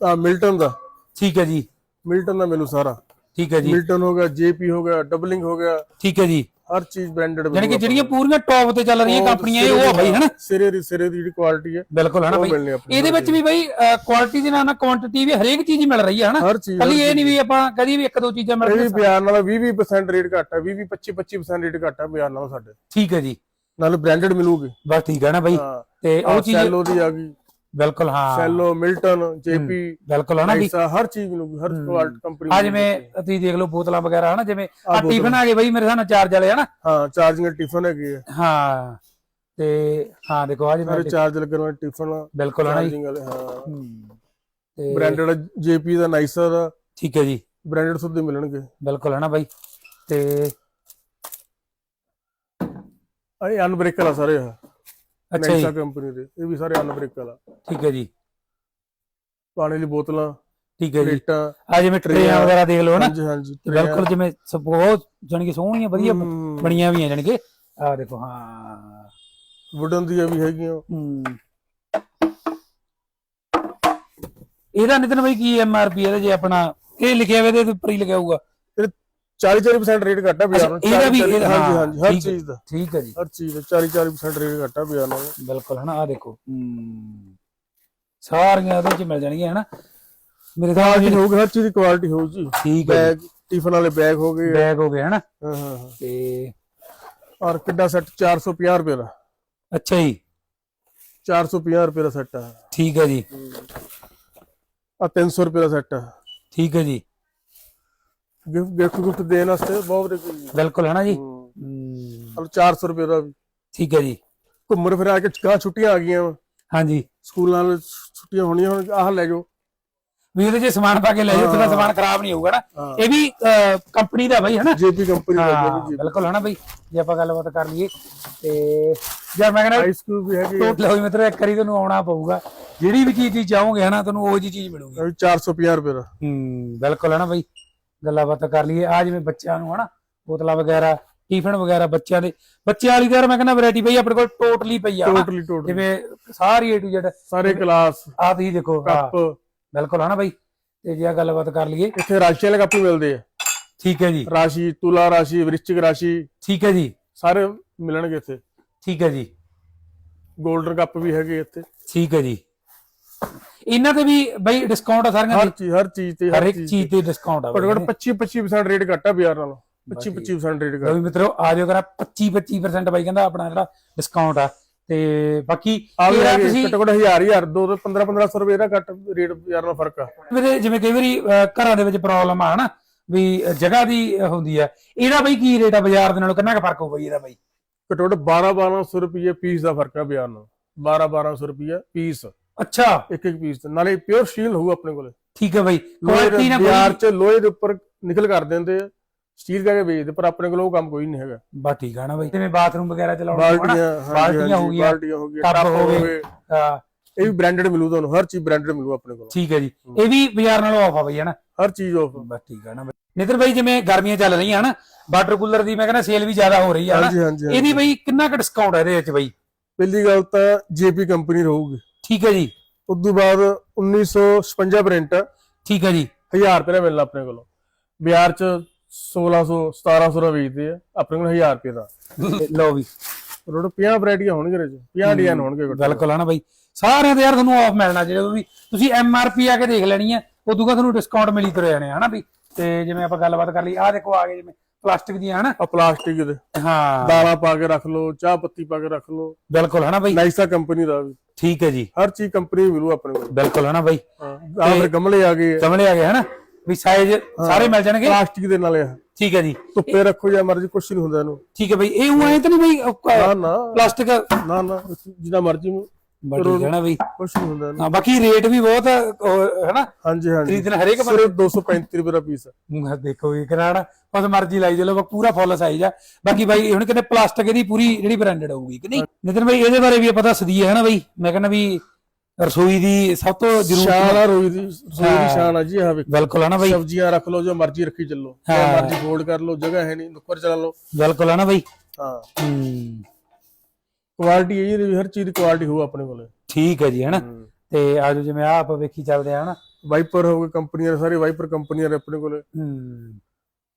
[SPEAKER 2] ਆ ਮਿਲਟਨ ਦਾ।
[SPEAKER 1] ਠੀਕ ਹੈ ਜੀ।
[SPEAKER 2] ਮਿਲਟਨ ਦਾ ਮੈਨੂੰ ਸਾਰਾ।
[SPEAKER 1] ਠੀਕ ਹੈ ਜੀ।
[SPEAKER 2] ਮਿਲਟਨ ਹੋ ਗਿਆ ਜੇਪੀ ਹੋ ਗਿਆ ਡਬਲਿੰਗ ਹੋ ਗਿਆ।
[SPEAKER 1] ਠੀਕ ਹੈ ਜੀ।
[SPEAKER 2] ਹਰ ਚੀਜ਼ ਬ੍ਰਾਂਡਡ
[SPEAKER 1] ਯਾਨੀ ਕਿ ਜਿਹੜੀਆਂ ਪੂਰੀਆਂ ਟੌਪ ਤੇ ਚੱਲ ਰਹੀਆਂ ਕੰਪਨੀਆਂ ਇਹ ਉਹ ਆ ਬਈ ਹਨਾ?
[SPEAKER 2] ਸਿਰੇ ਦੀ ਸਿਰੇ ਦੀ ਜਿਹੜੀ ਕੁਆਲਿਟੀ ਹੈ
[SPEAKER 1] ਬਿਲਕੁਲ ਹਨਾ ਬਈ? ਇਹਦੇ ਵਿੱਚ ਵੀ ਬਈ ਕੁਆਲਿਟੀ ਦੇ ਨਾਲ ਨਾਲ ਕੁਆਂਟੀਟੀ ਵੀ ਹਰੇਕ ਚੀਜ਼ ਹੀ ਮਿਲ ਰਹੀ ਹੈ ਹਨਾ? ਕੱਲੀ ਇਹ ਨਹੀਂ ਵੀ ਆਪਾਂ ਕਦੀ ਵੀ ਇੱਕ ਦੋ ਚੀਜ਼ਾਂ ਮਿਲ ਰਹੀਆਂ
[SPEAKER 2] ਬਾਜ਼ਾਰ ਨਾਲੋਂ 20-20% ਰੇਟ ਘੱਟ ਹੈ 20 25 25% ਰੇਟ ਘੱਟ ਹੈ ਬਾਜ਼ਾਰ ਨਾਲੋਂ ਸਾਡੇ।
[SPEAKER 1] ਠੀਕ ਹੈ ਜੀ।
[SPEAKER 2] ਨਾਲੇ ਬ੍ਰਾਂਡਡ ਮਿਲੂਗੀ।
[SPEAKER 1] ਬਸ ਠੀਕ ਹੈ ਨਾ ਬਈ। ਤੇ ਉਹ ਚੀਜ਼
[SPEAKER 2] ਸੈਲੋ ਦੀ ਆ ਗਈ।
[SPEAKER 1] ਬਿਲਕੁਲ ਹਾਂ।
[SPEAKER 2] ਸੈਲੋ ਮਿਲਟਨ ਜੇਪੀ
[SPEAKER 1] ਬਿਲਕੁਲ ਹਨਾ ਵੀ
[SPEAKER 2] ਹਰ ਚੀਜ਼ ਮਿਲੂਗੀ ਹਰ ਕੁਆਲਿਟੀ ਕੰਪਨੀ
[SPEAKER 1] ਆ ਜਿਵੇਂ ਤੁਸੀਂ ਦੇਖ ਲਓ ਬੋਤਲਾਂ ਵਗੈਰਾ ਹਨਾ ਜਿਵੇਂ ਆ ਟਿਫਨ ਆ ਗਏ ਬਈ ਮੇਰੇ ਸਾਹਮਣੇ ਚਾਰਜ ਵਾਲੇ ਹਨਾ।
[SPEAKER 2] ਹਾਂ ਚਾਰਜਿੰਗ ਟਿਫਨ ਹੈਗੇ ਆ।
[SPEAKER 1] ਹਾਂ ਤੇ ਹਾਂ ਦੇਖੋ ਆ ਜਿਵੇਂ
[SPEAKER 2] ਚਾਰਜ ਲੱਗਣ ਵਾਲੇ ਟਿਫਨ
[SPEAKER 1] ਬਿਲਕੁਲ ਹਨਾ
[SPEAKER 2] ਚਾਰਜਿੰਗ ਵਾਲੇ ਹਾਂ।
[SPEAKER 1] ਤੇ
[SPEAKER 2] ਬ੍ਰਾਂਡਡ ਜੇਪੀ ਦਾ ਨਾਈਸਰ
[SPEAKER 1] ਠੀਕ ਹੈ ਜੀ।
[SPEAKER 2] ਬ੍ਰਾਂਡਡ ਸੁੱਧੇ ਮਿਲਣਗੇ।
[SPEAKER 1] ਬਿਲਕੁਲ ਹੈ ਨਾ ਬਾਈ। ਤੇ
[SPEAKER 2] ਇਹ ਅਨਬ੍ਰੇਕਲ ਆ ਸਾਰੇ ਆ
[SPEAKER 1] ਅੱਛਾ ਜੀ।
[SPEAKER 2] ਕੰਪਨੀ ਦੇ ਇਹ ਵੀ ਸਾਰੇ ਅਨਬ੍ਰੇਕਲ ਆ
[SPEAKER 1] ਠੀਕ ਹੈ ਜੀ।
[SPEAKER 2] ਪਾਣੀ ਦੀ ਬੋਤਲਾਂ
[SPEAKER 1] ਠੀਕ ਹੈ ਜੀ। ਆ ਜਿਵੇਂ ਟਰੇਆਂ ਵਗੈਰਾ ਦੇਖ ਲਓ ਨਾ
[SPEAKER 2] ਹਾਂਜੀ ਹਾਂਜੀ
[SPEAKER 1] ਤੇ ਬਿਲਕੁਲ ਜਿਵੇਂ ਸ- ਬਹੁਤ ਜਾਣੀ ਕਿ ਸੋਹਣੀਆਂ ਵਧੀਆ
[SPEAKER 2] ਹਮ,
[SPEAKER 1] ਬਣੀਆਂ ਵੀ ਆ ਜਾਣੀ ਕਿ। ਆ ਦੇਖੋ ਹਾਂ।
[SPEAKER 2] ਵੁਡਨ ਦੀਆਂ ਵੀ ਹੈਗੀਆਂ।
[SPEAKER 1] ਹਮ। ਇਹਦਾ ਨਿਤਨ ਬਾਈ ਕੀ ਐਮ ਆਰ ਪੀ ਇਹਦਾ ਜੇ ਆਪਣਾ ਇਹ ਲਿਖਿਆ ਹੋਇਆ ਇਹਦੇ ਉੱਪਰ ਹੀ ਲਿਖਿਆ ਹੋਊਗਾ।
[SPEAKER 2] 40 40% ਰੇਟ ਘਟਾ ਬਾਜ਼ਾਰ ਨਾਲੋਂ
[SPEAKER 1] ਇਹਦਾ ਵੀ
[SPEAKER 2] 40
[SPEAKER 1] ਇਹਦਾ-
[SPEAKER 2] ਹਾਂਜੀ ਹਾਂਜੀ ਹਰ। ਚੀਜ਼ ਦਾ।
[SPEAKER 1] ਠੀਕ ਹੈ ਜੀ।
[SPEAKER 2] ਹਰ ਚੀਜ਼ ਦਾ 40 40% ਰੇਟ ਘਟਾ ਬਾਜ਼ਾਰ ਨਾਲੋਂ।
[SPEAKER 1] ਬਿਲਕੁਲ ਹਨਾ ਆ ਦੇਖੋ। ਸਾਰੀਆਂ ਉਹਦੇ ਚ ਮਿਲ ਜਾਣਗੀਆਂ ਹਨਾ। ਮੇਰੇ
[SPEAKER 2] ਕੁਆਲਿਟੀ
[SPEAKER 1] ਨਾਲ
[SPEAKER 2] ਹੋਊਗੀ ਹਰ ਚੀਜ਼ ਦੀ ਕੁਆਲਿਟੀ ਹੋਊ ਜੀ।
[SPEAKER 1] ਠੀਕ ਹੈ
[SPEAKER 2] ਬੈਗ ਟਿਫਨ ਵਾਲੇ ਬੈਗ ਹੋ ਗਏ।
[SPEAKER 1] ਬੈਗ ਹੋ ਗਿਆ ਹਨਾ।
[SPEAKER 2] ਹਾਂ ਹਾਂ ਹਾਂ।
[SPEAKER 1] ਤੇ
[SPEAKER 2] ਔਰ ਕਿੱਡਾ ਸੈੱਟ 450 ਰੁਪਏ ਦਾ।
[SPEAKER 1] ਅੱਛਾ ਜੀ।
[SPEAKER 2] 450 ਰੁਪਏ ਦਾ ਸੈੱਟ ਆ।
[SPEAKER 1] ਠੀਕ ਹੈ ਜੀ।
[SPEAKER 2] ਆ 300 ਰੁਪਏ ਦਾ ਸੈੱਟ ਆ।
[SPEAKER 1] ਠੀਕ ਹੈ ਜੀ।
[SPEAKER 2] ਗਿਫਟ ਗਿਫਟ ਗੁਫਟ ਦੇਣ ਵਾਸਤੇ ਬਹੁਤ ਵਧੀਆ ਚੀਜ਼
[SPEAKER 1] ਬਿਲਕੁਲ ਹਨਾ ਜੀ?
[SPEAKER 2] ਹੈ।
[SPEAKER 1] ਹਮ,
[SPEAKER 2] ਚਲੋ 400 ਰੁਪਏ ਦਾ ਵੀ।
[SPEAKER 1] ਠੀਕ ਹੈ ਜੀ।
[SPEAKER 2] ਘੁੰਮਣ ਫਿਰ ਆ ਕੇ ਕਾ ਛੁੱਟੀਆਂ ਆ ਗਈਆਂ ਵਾਂ।
[SPEAKER 1] ਹਾਂਜੀ।
[SPEAKER 2] ਸਕੂਲਾਂ ਵਿੱਚ ਛੁੱਟੀਆਂ ਹੋਣੀਆਂ ਹੁਣ ਆਹ ਲੈ ਜਾਓ।
[SPEAKER 1] ਵੀ ਉਹਦੇ ਚ ਸਮਾਨ ਪਾ ਕੇ ਲੈ ਜਾਓ ਤੁਹਾਡਾ ਸਮਾਨ ਖਰਾਬ ਨਹੀਂ ਹੋਊਗਾ ਨਾ।
[SPEAKER 2] ਹਾਂ।
[SPEAKER 1] ਇਹ ਵੀ ਕੰਪਨੀ ਦਾ ਬਾਈ ਹਨਾ
[SPEAKER 2] ਜੇਪੀ ਕੰਪਨੀ ਦਾ
[SPEAKER 1] ਹਾਂ
[SPEAKER 2] ਜੀ
[SPEAKER 1] ਬਿਲਕੁਲ ਹਨਾ ਬਾਈ? ਜੇ ਆਪਾਂ ਗੱਲਬਾਤ ਕਰ ਲਈਏ ਤੇ ਯਾਰ ਮੈਂ ਕਹਿੰਦਾ
[SPEAKER 2] ਆਈਸ ਕਿਊਬ ਵੀ ਹੈਗੇ।
[SPEAKER 1] ਟੋਟਲ ਹੋਈ ਮਿੱਤਰੋ ਇੱਕ ਵਾਰੀ ਤੁਹਾਨੂੰ ਆਉਣਾ ਪਊਗਾ। ਜਿਹੜੀ ਵੀ ਚੀਜ਼ ਤੁਸੀਂ ਚਾਹੋਗੇ ਹਨਾ ਤੁਹਾਨੂੰ ਉਹ ਜੀ ਚੀਜ਼ ਮਿਲੂਗੀ।
[SPEAKER 2] ਇਹ ਵੀ 450 ਰੁਪਏ ਦਾ।
[SPEAKER 1] ਹੂੰ ਬਿਲਕੁਲ ਹਨਾ ਬਾਈ? ਗੱਲਾਂ ਬਾਤਾਂ ਕਰ ਲਈਏ। ਆ ਜਿਵੇਂ ਬੱਚਿਆਂ ਨੂੰ ਹਨਾ ਬੋਤਲਾਂ ਵਗੈਰਾ ਟਿਫਨ ਵਗੈਰਾ ਬੱਚਿਆਂ ਦੇ। ਬੱਚਿਆਂ ਵਾਲੀ ਯਾਰ ਮੈਂ ਕਹਿੰਦਾ ਵੈਰਾਈਟੀ ਪਈ ਆਪਣੇ ਕੋਲ ਟੋਟਲੀ ਪਈ ਆ।
[SPEAKER 2] ਟੋਟਲੀ ਟੋਟਲੀ
[SPEAKER 1] ਜਿਵੇਂ ਸਾਰੀ A to Z
[SPEAKER 2] ਸਾਰੇ ਕਲਾਸ
[SPEAKER 1] ਆ ਤੁਸੀਂ ਦੇਖੋ
[SPEAKER 2] ਕੱਪ
[SPEAKER 1] ਬਿਲਕੁਲ ਹਨਾ ਬਾਈ। ਤੇ ਜੇ ਆ ਗੱਲਬਾਤ ਕਰ ਲਈਏ।
[SPEAKER 2] ਇੱਥੇ ਰਾਸ਼ੀ ਵਾਲੇ ਕੱਪ ਵੀ ਮਿਲਦੇ ਆ।
[SPEAKER 1] ਠੀਕ ਹੈ ਜੀ।
[SPEAKER 2] ਰਾਸ਼ੀ ਤੁਲਾ ਰਾਸ਼ੀ ਵ੍ਰਿਸ਼ਚਿਕ ਰਾਸ਼ੀ।
[SPEAKER 1] ਠੀਕ ਹੈ ਜੀ।
[SPEAKER 2] ਸਾਰੇ ਮਿਲਣਗੇ ਇੱਥੇ।
[SPEAKER 1] ਠੀਕ ਹੈ ਜੀ।
[SPEAKER 2] 골ਡਨ ਕੱਪ ਵੀ ਹੈਗੇ ਇੱਥੇ।
[SPEAKER 1] ਠੀਕ ਹੈ ਜੀ। ਇਹਨਾਂ ਤੇ ਵੀ ਬਈ ਡਿਸਕਾਊਂਟ ਆ ਸਾਰੀਆਂ
[SPEAKER 2] ਹਰ ਚੀਜ਼ ਹਰ ਚੀਜ਼ ਤੇ
[SPEAKER 1] ਹਰ ਇੱਕ
[SPEAKER 2] ਚੀਜ਼
[SPEAKER 1] ਤੇ। ਡਿਸਕਾਊਂਟ ਆ
[SPEAKER 2] ਘੱਟੋ ਘੱਟ 25 25% ਰੇਟ ਘਟਾ ਬਾਜ਼ਾਰ ਨਾਲੋਂ। 25 25% ਰੇਟ ਘੱਟ।
[SPEAKER 1] ਮਿੱਤਰੋ ਆ ਜਾਓ ਕਰਾ 25 25% ਬਾਈ ਕਹਿੰਦਾ ਆਪਣਾ ਜਿਹੜਾ ਡਿਸਕਾਊਂਟ ਆ। ਤੇ ਬਾਕੀ
[SPEAKER 2] ਹੈਗੇ
[SPEAKER 1] ਤੁਸੀਂ
[SPEAKER 2] ਘੱਟੋ ਘੱਟ 1000 1000 ਦੋ ਤੋਂ 15 1500 ਰੁਪਏ ਦਾ ਘੱਟ ਰੇਟ ਬਾਜ਼ਾਰ ਨਾਲ ਫ਼ਰਕ ਆ।
[SPEAKER 1] ਵੀਰੇ ਜਿਵੇਂ ਕਈ ਵਾਰੀ ਘਰਾਂ ਦੇ ਵਿੱਚ ਪ੍ਰੋਬਲਮ ਆ ਹਨਾ? ਵੀ ਜਗ੍ਹਾ ਦੀ ਹੁੰਦੀ ਆ। ਇਹਦਾ ਬਈ ਕੀ ਰੇਟ ਆ ਬਾਜ਼ਾਰ ਦੇ ਨਾਲੋਂ? ਕਿੰਨਾ ਕੁ ਫ਼ਰਕ ਹੋਊ ਬਈ ਇਹਦਾ ਬਈ?
[SPEAKER 2] ਘੱਟੋ ਘੱਟ 12 1200 ਰੁਪਏ ਪੀਸ ਦਾ ਫ਼ਰਕ ਆ ਬਾਜ਼ਾਰ ਨਾਲ। 12 1200 ਰੁਪਏ ਪੀਸ
[SPEAKER 1] ਅੱਛਾ।
[SPEAKER 2] ਇੱਕ ਇੱਕ ਪੀਸ ਦਾ ਨਾਲੇ ਪਿਓਰ ਸਟੀਲ ਹੋਊ ਆਪਣੇ ਕੋਲੇ।
[SPEAKER 1] ਠੀਕ ਹੈ ਬਈ। ਕੁਆਲਿਟੀ ਨਾ
[SPEAKER 2] ਬਾਜ਼ਾਰ 'ਚ ਲੋਹੇ ਦੇ ਉੱਪਰ ਨਿਕਲ ਕਰ ਦਿੰਦੇ ਆ। ਸਟੀਲ ਕਰਕੇ ਵੇਚਦੇ ਪਰ ਆਪਣੇ ਕੋਲ ਉਹ ਕੰਮ ਕੋਈ ਨਹੀਂ ਹੈਗਾ।
[SPEAKER 1] ਬਾ ਠੀਕ ਆ ਨਾ ਬਈ। ਜਿਵੇਂ ਬਾਥਰੂਮ ਵਗੈਰਾ ਚਲਾਉਣ
[SPEAKER 2] ਬਾਲਟੀਆਂ
[SPEAKER 1] ਬਾਲਟੀਆਂ ਹੋ ਗਈਆਂ
[SPEAKER 2] ਬਾਲਟੀਆਂ ਹੋ ਗਈਆਂ
[SPEAKER 1] ਟੱਬ ਹੋ ਗਏ। ਹਾਂ,
[SPEAKER 2] ਇਹ ਵੀ ਬ੍ਰਾਂਡਡ ਮਿਲੂ ਤੁਹਾਨੂੰ ਹਰ ਚੀਜ਼ ਬ੍ਰਾਂਡਡ ਮਿਲੂ ਆਪਣੇ ਕੋਲ।
[SPEAKER 1] ਠੀਕ ਹੈ ਜੀ। ਇਹ ਵੀ ਬਾਜ਼ਾਰ ਨਾਲੋਂ ਆਫ ਆ ਬਈ ਹਨਾ?
[SPEAKER 2] ਹਰ ਚੀਜ਼ ਆਫ
[SPEAKER 1] ਬਸ ਠੀਕ ਆ ਨਾ ਨਿਤਰ ਬਾਈ ਜਿਵੇਂ ਗਰਮੀਆਂ ਚੱਲ ਰਹੀਆਂ ਹਨਾ? ਵਾਟਰ ਕੂਲਰ ਦੀ ਮੈਂ ਕਹਿੰਦਾ ਸੇਲ ਵੀ ਜ਼ਿਆਦਾ ਹੋ ਰਹੀ ਆ ਹਨਾ। ਇਹਦੀ ਬਈ ਕਿੰਨਾ ਕੁ ਡਿਸਕਾਊਂਟ ਹੈ ਇਹਦੇ ਵਿੱਚ ਬਈ?
[SPEAKER 2] ਪਹਿਲੀ ਗੱਲ ਤਾਂ ਜੇਪੀ ਕੰਪਨੀ ਰਹੂਗੀ।
[SPEAKER 1] ਠੀਕ ਹੈ ਜੀ।
[SPEAKER 2] ਉਸ ਤੋਂ ਬਾਅਦ 1956 ਪ੍ਰਿੰਟ
[SPEAKER 1] ਠੀਕ ਹੈ ਜੀ।
[SPEAKER 2] 1000 ਰੁਪਏ ਦਾ ਮਿਲਣਾ ਆਪਣੇ ਕੋਲੋਂ। ਬਾਜ਼ਾਰ 'ਚ 1600 1700 ਦਾ ਵੇਚਦੇ ਆ ਆਪਣੇ ਕੋਲ 1000 ਰੁਪਏ ਦਾ।
[SPEAKER 1] ਲਓ ਵੀ।
[SPEAKER 2] ਰੋਡ 50 ਵੈਰਾਈਟੀਆਂ ਹੋਣਗੇ ਇਹਦੇ 'ਚ 50 ਡਿਜ਼ਾਈਨ ਹੋਣਗੇ।
[SPEAKER 1] ਬਿਲਕੁਲ ਆ ਨਾ ਬਈ। ਸਾਰਿਆਂ ਦੇ ਯਾਰ ਤੁਹਾਨੂੰ ਆਫ ਮਿਲਣਾ ਜਦੋਂ ਵੀ ਤੁਸੀਂ ਐਮ ਆਰ ਪੀ ਆ ਕੇ ਦੇਖ ਲੈਣੀ ਹੈ ਉਦੋਂ ਤੁਹਾਨੂੰ ਡਿਸਕਾਊਂਟ ਮਿਲੀ ਤੁਰੇ ਜਾਣੇ ਹਨਾ ਵੀ ਤੇ ਜਿਵੇਂ ਆਪਾਂ ਗੱਲਬਾਤ ਕਰ ਲਈ ਆਹ ਦੇਖੋ ਆ ਗਏ ਜਿਵੇਂ ਪਲਾਸਟਿਕ ਦੀਆਂ ਹਨਾ?
[SPEAKER 2] ਆ ਪਲਾਸਟਿਕ ਦੇ।
[SPEAKER 1] ਹਾਂ।
[SPEAKER 2] ਦਾਲਾਂ ਪਾ ਕੇ ਰੱਖ ਲਓ ਚਾਹ ਪੱਤੀ ਪਾ ਕੇ ਰੱਖ ਲਓ।
[SPEAKER 1] ਬਿਲਕੁਲ ਹਨਾ ਬਈ?
[SPEAKER 2] ਨਾਈਸਾ ਕੰਪਨੀ ਦਾ ਵੀ।
[SPEAKER 1] ਠੀਕ ਹੈ ਜੀ।
[SPEAKER 2] ਹਰ ਚੀਜ਼ ਕੰਪਨੀ ਦੀ ਮਿਲੂ ਆਪਣੇ ਕੋਲ।
[SPEAKER 1] ਬਿਲਕੁਲ ਹਨਾ ਬਈ?
[SPEAKER 2] ਹਾਂ ਆ ਫਿਰ ਗਮਲੇ ਆ ਗਏ
[SPEAKER 1] ਕਮਲੇ ਆ ਗਏ ਹਨਾ? ਵੀ ਸਾਈਜ਼ ਸਾਰੇ ਮਿਲ ਜਾਣਗੇ?
[SPEAKER 2] ਪਲਾਸਟਿਕ ਦੇ ਨਾਲੇ ਆ।
[SPEAKER 1] ਠੀਕ ਹੈ ਜੀ।
[SPEAKER 2] ਧੁੱਪੇ ਰੱਖੋ ਜਾਂ ਮਰਜ਼ੀ ਕੁਛ ਨਹੀਂ ਹੁੰਦਾ ਇਹਨੂੰ।
[SPEAKER 1] ਠੀਕ ਹੈ ਬਈ ਇਹ ਉਹ ਐ ਤਾਂ ਨਹੀਂ ਬਈ
[SPEAKER 2] ਨਾ ਨਾ।
[SPEAKER 1] ਪਲਾਸਟਿਕ
[SPEAKER 2] ਨਾ ਨਾ ਜਿੰਨਾ ਮਰਜ਼ੀ
[SPEAKER 1] ਬੜੀ ਹੈ ਨਾ ਬਈ
[SPEAKER 2] ਕੁਛ ਨਹੀਂ ਹੁੰਦਾ
[SPEAKER 1] ਹਾਂ ਬਾਕੀ ਰੇਟ ਵੀ ਬਹੁਤ ਉਹ, ਹਨਾ?
[SPEAKER 2] ਹਾਂਜੀ ਹਾਂਜੀ।
[SPEAKER 1] ਖਰੀਦਣ ਹਰੇਕ
[SPEAKER 2] ਸਿਰਫ 235 ਰੁਪਏ ਦਾ ਪੀਸ
[SPEAKER 1] ਮੈਂ ਦੇਖੋ ਇਹ ਕਰਾਣਾ ਬਸ ਮਰਜ਼ੀ ਲਾਈ ਚਲੋ ਪੂਰਾ ਫੁੱਲ ਸਾਈਜ਼ ਆ। ਬਾਕੀ ਬਾਈ ਹੁਣ ਕਹਿੰਦੇ ਪਲਾਸਟਿਕ ਇਹਦੀ ਪੂਰੀ ਜਿਹੜੀ ਬ੍ਰਾਂਡਡ ਹੋਊਗੀ ਕਿ ਨਹੀਂ? ਨਿਤਨ ਬਾਈ ਇਹਦੇ ਬਾਰੇ ਵੀ ਆਪਾਂ ਦੱਸਦੀ ਹੈ ਹਨਾ ਬਾਈ? ਮੈਂ ਕਹਿੰਦਾ ਵੀ ਰਸੋਈ ਦੀ ਸਭ ਤੋਂ ਜ਼ਰੂਰੀ
[SPEAKER 2] ਸ਼ਾਨ ਆ ਰੋਈ ਦੀ ਰਸੋਈ ਦੀ ਸ਼ਾਨ ਆ ਜੀ ਆ ਵੇਖੋ।
[SPEAKER 1] ਬਿਲਕੁਲ ਹੈ ਨਾ ਬਾਈ।
[SPEAKER 2] ਸਬਜ਼ੀਆਂ ਰੱਖ ਲਓ ਜੋ ਮਰਜ਼ੀ ਰੱਖੀ ਚੱਲੋ। ਜੋ
[SPEAKER 1] ਹਾਂ।
[SPEAKER 2] ਮਰਜ਼ੀ ਫੋਲਡ ਕਰ ਲਓ ਜਗ੍ਹਾ ਹੈ ਨਹੀਂ ਨੁੱਕਰ ਚਲਾ ਲਓ।
[SPEAKER 1] ਬਿਲਕੁਲ ਹੈ ਨਾ ਬਾਈ।
[SPEAKER 2] ਹਾਂ।
[SPEAKER 1] ਹੂੰ।
[SPEAKER 2] ਕੁਆਲਿਟੀ ਹੈ ਜੀ ਹਰ ਚੀਜ਼ ਦੀ ਕੁਆਲਿਟੀ ਹੋਊ ਆਪਣੇ ਕੋਲੇ।
[SPEAKER 1] ਠੀਕ ਹੈ ਜੀ ਹਨਾ? ਤੇ ਆਜੋ ਜਿਵੇਂ ਆ ਆਪਾਂ ਵੇਖੀ ਚੱਲਦੇ ਆ ਹਨਾ?
[SPEAKER 2] ਵਾਈਪਰ ਹੋ ਗਏ ਕੰਪਨੀਆਂ ਦੇ ਸਾਰੇ ਵਾਈਪਰ ਕੰਪਨੀਆਂ ਦੇ ਆਪਣੇ ਕੋਲੇ।
[SPEAKER 1] ਹੂੰ।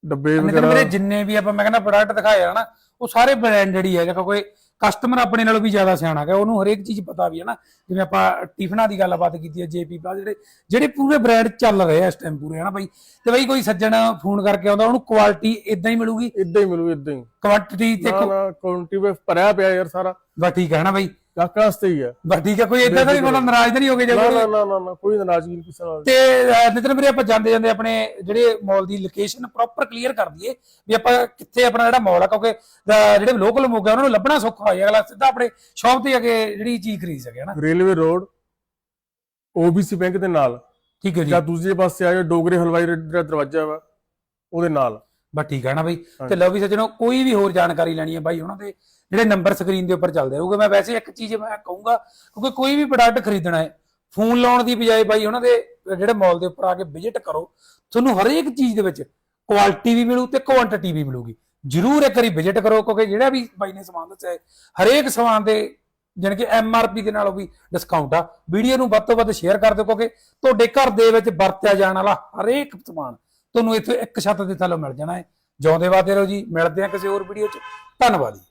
[SPEAKER 2] ਡੱਬੇ ਵਗੈਰਾ।
[SPEAKER 1] ਮੇਰੇ ਜਿੰਨੇ ਵੀ ਆਪਾਂ ਮੈਂ ਕਹਿੰਦਾ ਪ੍ਰੋਡਕਟ ਦਿਖਾਏ ਆ ਨਾ ਉਹ ਸਾਰੇ ਬ੍ਰਾਂਡਡ ਹੀ ਹੈ ਦੇਖੋ ਕੋਈ ਕਸਟਮਰ ਆਪਣੇ ਨਾਲੋਂ ਵੀ ਜ਼ਿਆਦਾ ਸਿਆਣਾ ਹੈ ਉਹਨੂੰ ਹਰੇਕ ਚੀਜ਼ ਪਤਾ ਵੀ ਹੈ ਨਾ। ਜਿਵੇਂ ਆਪਾਂ ਟਿਫਨਾਂ ਦੀ ਗੱਲਬਾਤ ਕੀਤੀ ਹੈ ਜੇਪੀ ਪਲੱਸ ਜਿਹੜੇ ਜਿਹੜੇ ਪੂਰੇ ਬ੍ਰਾਂਡ ਚੱਲ ਰਹੇ ਆ ਇਸ ਟਾਈਮ ਪੂਰੇ ਹਨਾ ਬਾਈ? ਤੇ ਬਾਈ ਕੋਈ ਸੱਜਣ ਫੋਨ ਕਰਕੇ ਆਉਂਦਾ ਉਹਨੂੰ ਕੁਆਲਿਟੀ ਇਦਾਂ ਹੀ ਮਿਲੂਗੀ?
[SPEAKER 2] ਇਦਾਂ ਹੀ ਮਿਲੂ ਇਦਾਂ ਹੀ।
[SPEAKER 1] ਕੁਆਂਟੀਟੀ ਤੇ
[SPEAKER 2] ਨਾ ਨਾ ਕੁਆਲਿਟੀ ਵਿੱਚ ਭਰਿਆ ਪਿਆ ਯਾਰ ਸਾਰਾ।
[SPEAKER 1] ਬਸ ਠੀਕ ਹੈ ਨਾ ਬਾਈ?
[SPEAKER 2] ਕਾਕਾ ਵਾਸਤੇ ਹੀ ਆ।
[SPEAKER 1] ਬਸ ਠੀਕ ਹੈ ਕੋਈ ਇਦਾਂ ਦਾ ਨਹੀਂ ਮਤਲਬ ਨਾਰਾਜ਼ ਤਾਂ ਨਹੀਂ ਹੋਗੇ ਜੇ
[SPEAKER 2] ਨਾ
[SPEAKER 1] ਕੋਈ-
[SPEAKER 2] ਨਾ ਨਾ ਨਾ ਨਾ ਕੋਈ ਨਾਰਾਜ਼ਗੀ ਨਹੀਂ ਕਿਸੇ ਨਾਲ।
[SPEAKER 1] ਤੇ ਅਹ, ਨਿਤਨ ਵੀਰੇ ਆਪਾਂ ਜਾਂਦੇ ਜਾਂਦੇ ਆਪਣੇ ਜਿਹੜੇ ਮਾਲ ਦੀ ਲੋਕੇਸ਼ਨ ਪ੍ਰੋਪਰ ਕਲੀਅਰ ਕਰ ਦਈਏ ਵੀ ਆਪਾਂ ਕਿੱਥੇ ਆਪਣਾ ਜਿਹੜਾ ਮਾਲ ਆ ਕਿਉਂਕਿ ਅਹ, ਜਿਹੜੇ ਲੋਕਲ ਮੋਗੇ ਉਹਨਾਂ ਨੂੰ ਲੱਭਣਾ ਸੌਖਾ ਹੋ ਜਾਏ। ਅਗਲਾ ਸਿੱਧਾ ਆਪਣੇ ਸ਼ਾਪ ਤੇ ਆ ਕੇ ਜਿਹੜੀ ਚੀਜ਼ ਖਰੀਦ ਸਕੇ ਹਨਾ?
[SPEAKER 2] ਰੇਲਵੇ ਰੋਡ ਓਬੀਸੀ ਬੈਂਕ ਦੇ ਨਾਲ।
[SPEAKER 1] ਠੀਕ ਹੈ ਜੀ।
[SPEAKER 2] ਜਾਂ ਦੂਜੇ ਪਾਸੇ ਆ ਜਾਓ ਡੋਗਰੇ ਹਲਵਾਈ ਦਾ ਦਰਵਾਜ਼ਾ ਵਾ ਉਹਦੇ ਨਾਲ।
[SPEAKER 1] ਬਸ ਠੀਕ ਹੈ ਨਾ ਬਈ? ਤੇ ਲਓ ਵੀ ਸੱਜਣੋ ਕੋਈ ਵੀ ਹੋਰ ਜਾਣਕਾਰੀ ਲੈਣੀ ਹੈ ਬਾਈ ਉਹਨਾਂ ਦੇ ਜਿਹੜੇ ਨੰਬਰ ਸਕਰੀਨ ਦੇ ਉੱਪਰ ਚੱਲਦੇ ਰਹੂਗੇ ਮੈਂ ਵੈਸੇ ਇੱਕ ਚੀਜ਼ ਮੈਂ ਕਹੂੰਗਾ ਕਿਉਂਕਿ ਕੋਈ ਵੀ ਪ੍ਰੋਡਕਟ ਖਰੀਦਣਾ ਹੈ ਫੋਨ ਲਾਉਣ ਦੀ ਬਜਾਏ ਬਾਈ ਉਹਨਾਂ ਦੇ ਜਿਹੜੇ ਮਾਲ ਦੇ ਉੱਪਰ ਆ ਕੇ ਵਿਜ਼ਿਟ ਕਰੋ ਤੁਹਾਨੂੰ ਹਰੇਕ ਚੀਜ਼ ਦੇ ਵਿੱਚ ਕੁਆਲਿਟੀ ਵੀ ਮਿਲੂ ਤੇ ਕੁਆਂਟੀਟੀ ਵੀ ਮਿਲੂਗੀ। ਜਰੂਰ ਇੱਕ ਵਾਰੀ ਵਿਜ਼ਿਟ ਕਰੋ ਕਿਉਂਕਿ ਜਿਹੜਾ ਵੀ ਬਾਈ ਨੇ ਸਮਾਨ ਦੱਸਿਆ ਹੈ, ਹਰੇਕ ਸਮਾਨ ਦੇ ਜਾਣੀ ਕਿ ਐਮ ਆਰ ਪੀ ਦੇ ਨਾਲੋਂ ਵੀ ਡਿਸਕਾਊਂਟ ਆ। ਵੀਡੀਓ ਨੂੰ ਵੱਧ ਤੋਂ ਵੱਧ ਸ਼ੇਅਰ ਕਰ ਦਿਓ ਕਿਉਂਕਿ ਤੁਹਾਡੇ ਘਰ ਦੇ ਵਿੱਚ ਵਰਤਿਆ ਜਾਣ ਵਾਲਾ ਹਰੇਕ ਸਮਾਨ ਤੁਹਾਨੂੰ ਇੱਥੇ ਇੱਕ ਛੱਤ ਦੇ ਥੱਲੇ ਮਿਲ ਜਾਣਾ ਹੈ। ਜਿਉਂਦੇ ਵਾਦੇ ਰਹੋ ਜੀ ਮਿਲਦੇ ਆ ਕਿਸੇ ਹੋਰ ਵੀਡੀਓ 'ਚ। ਧੰਨਵਾਦ ਜੀ।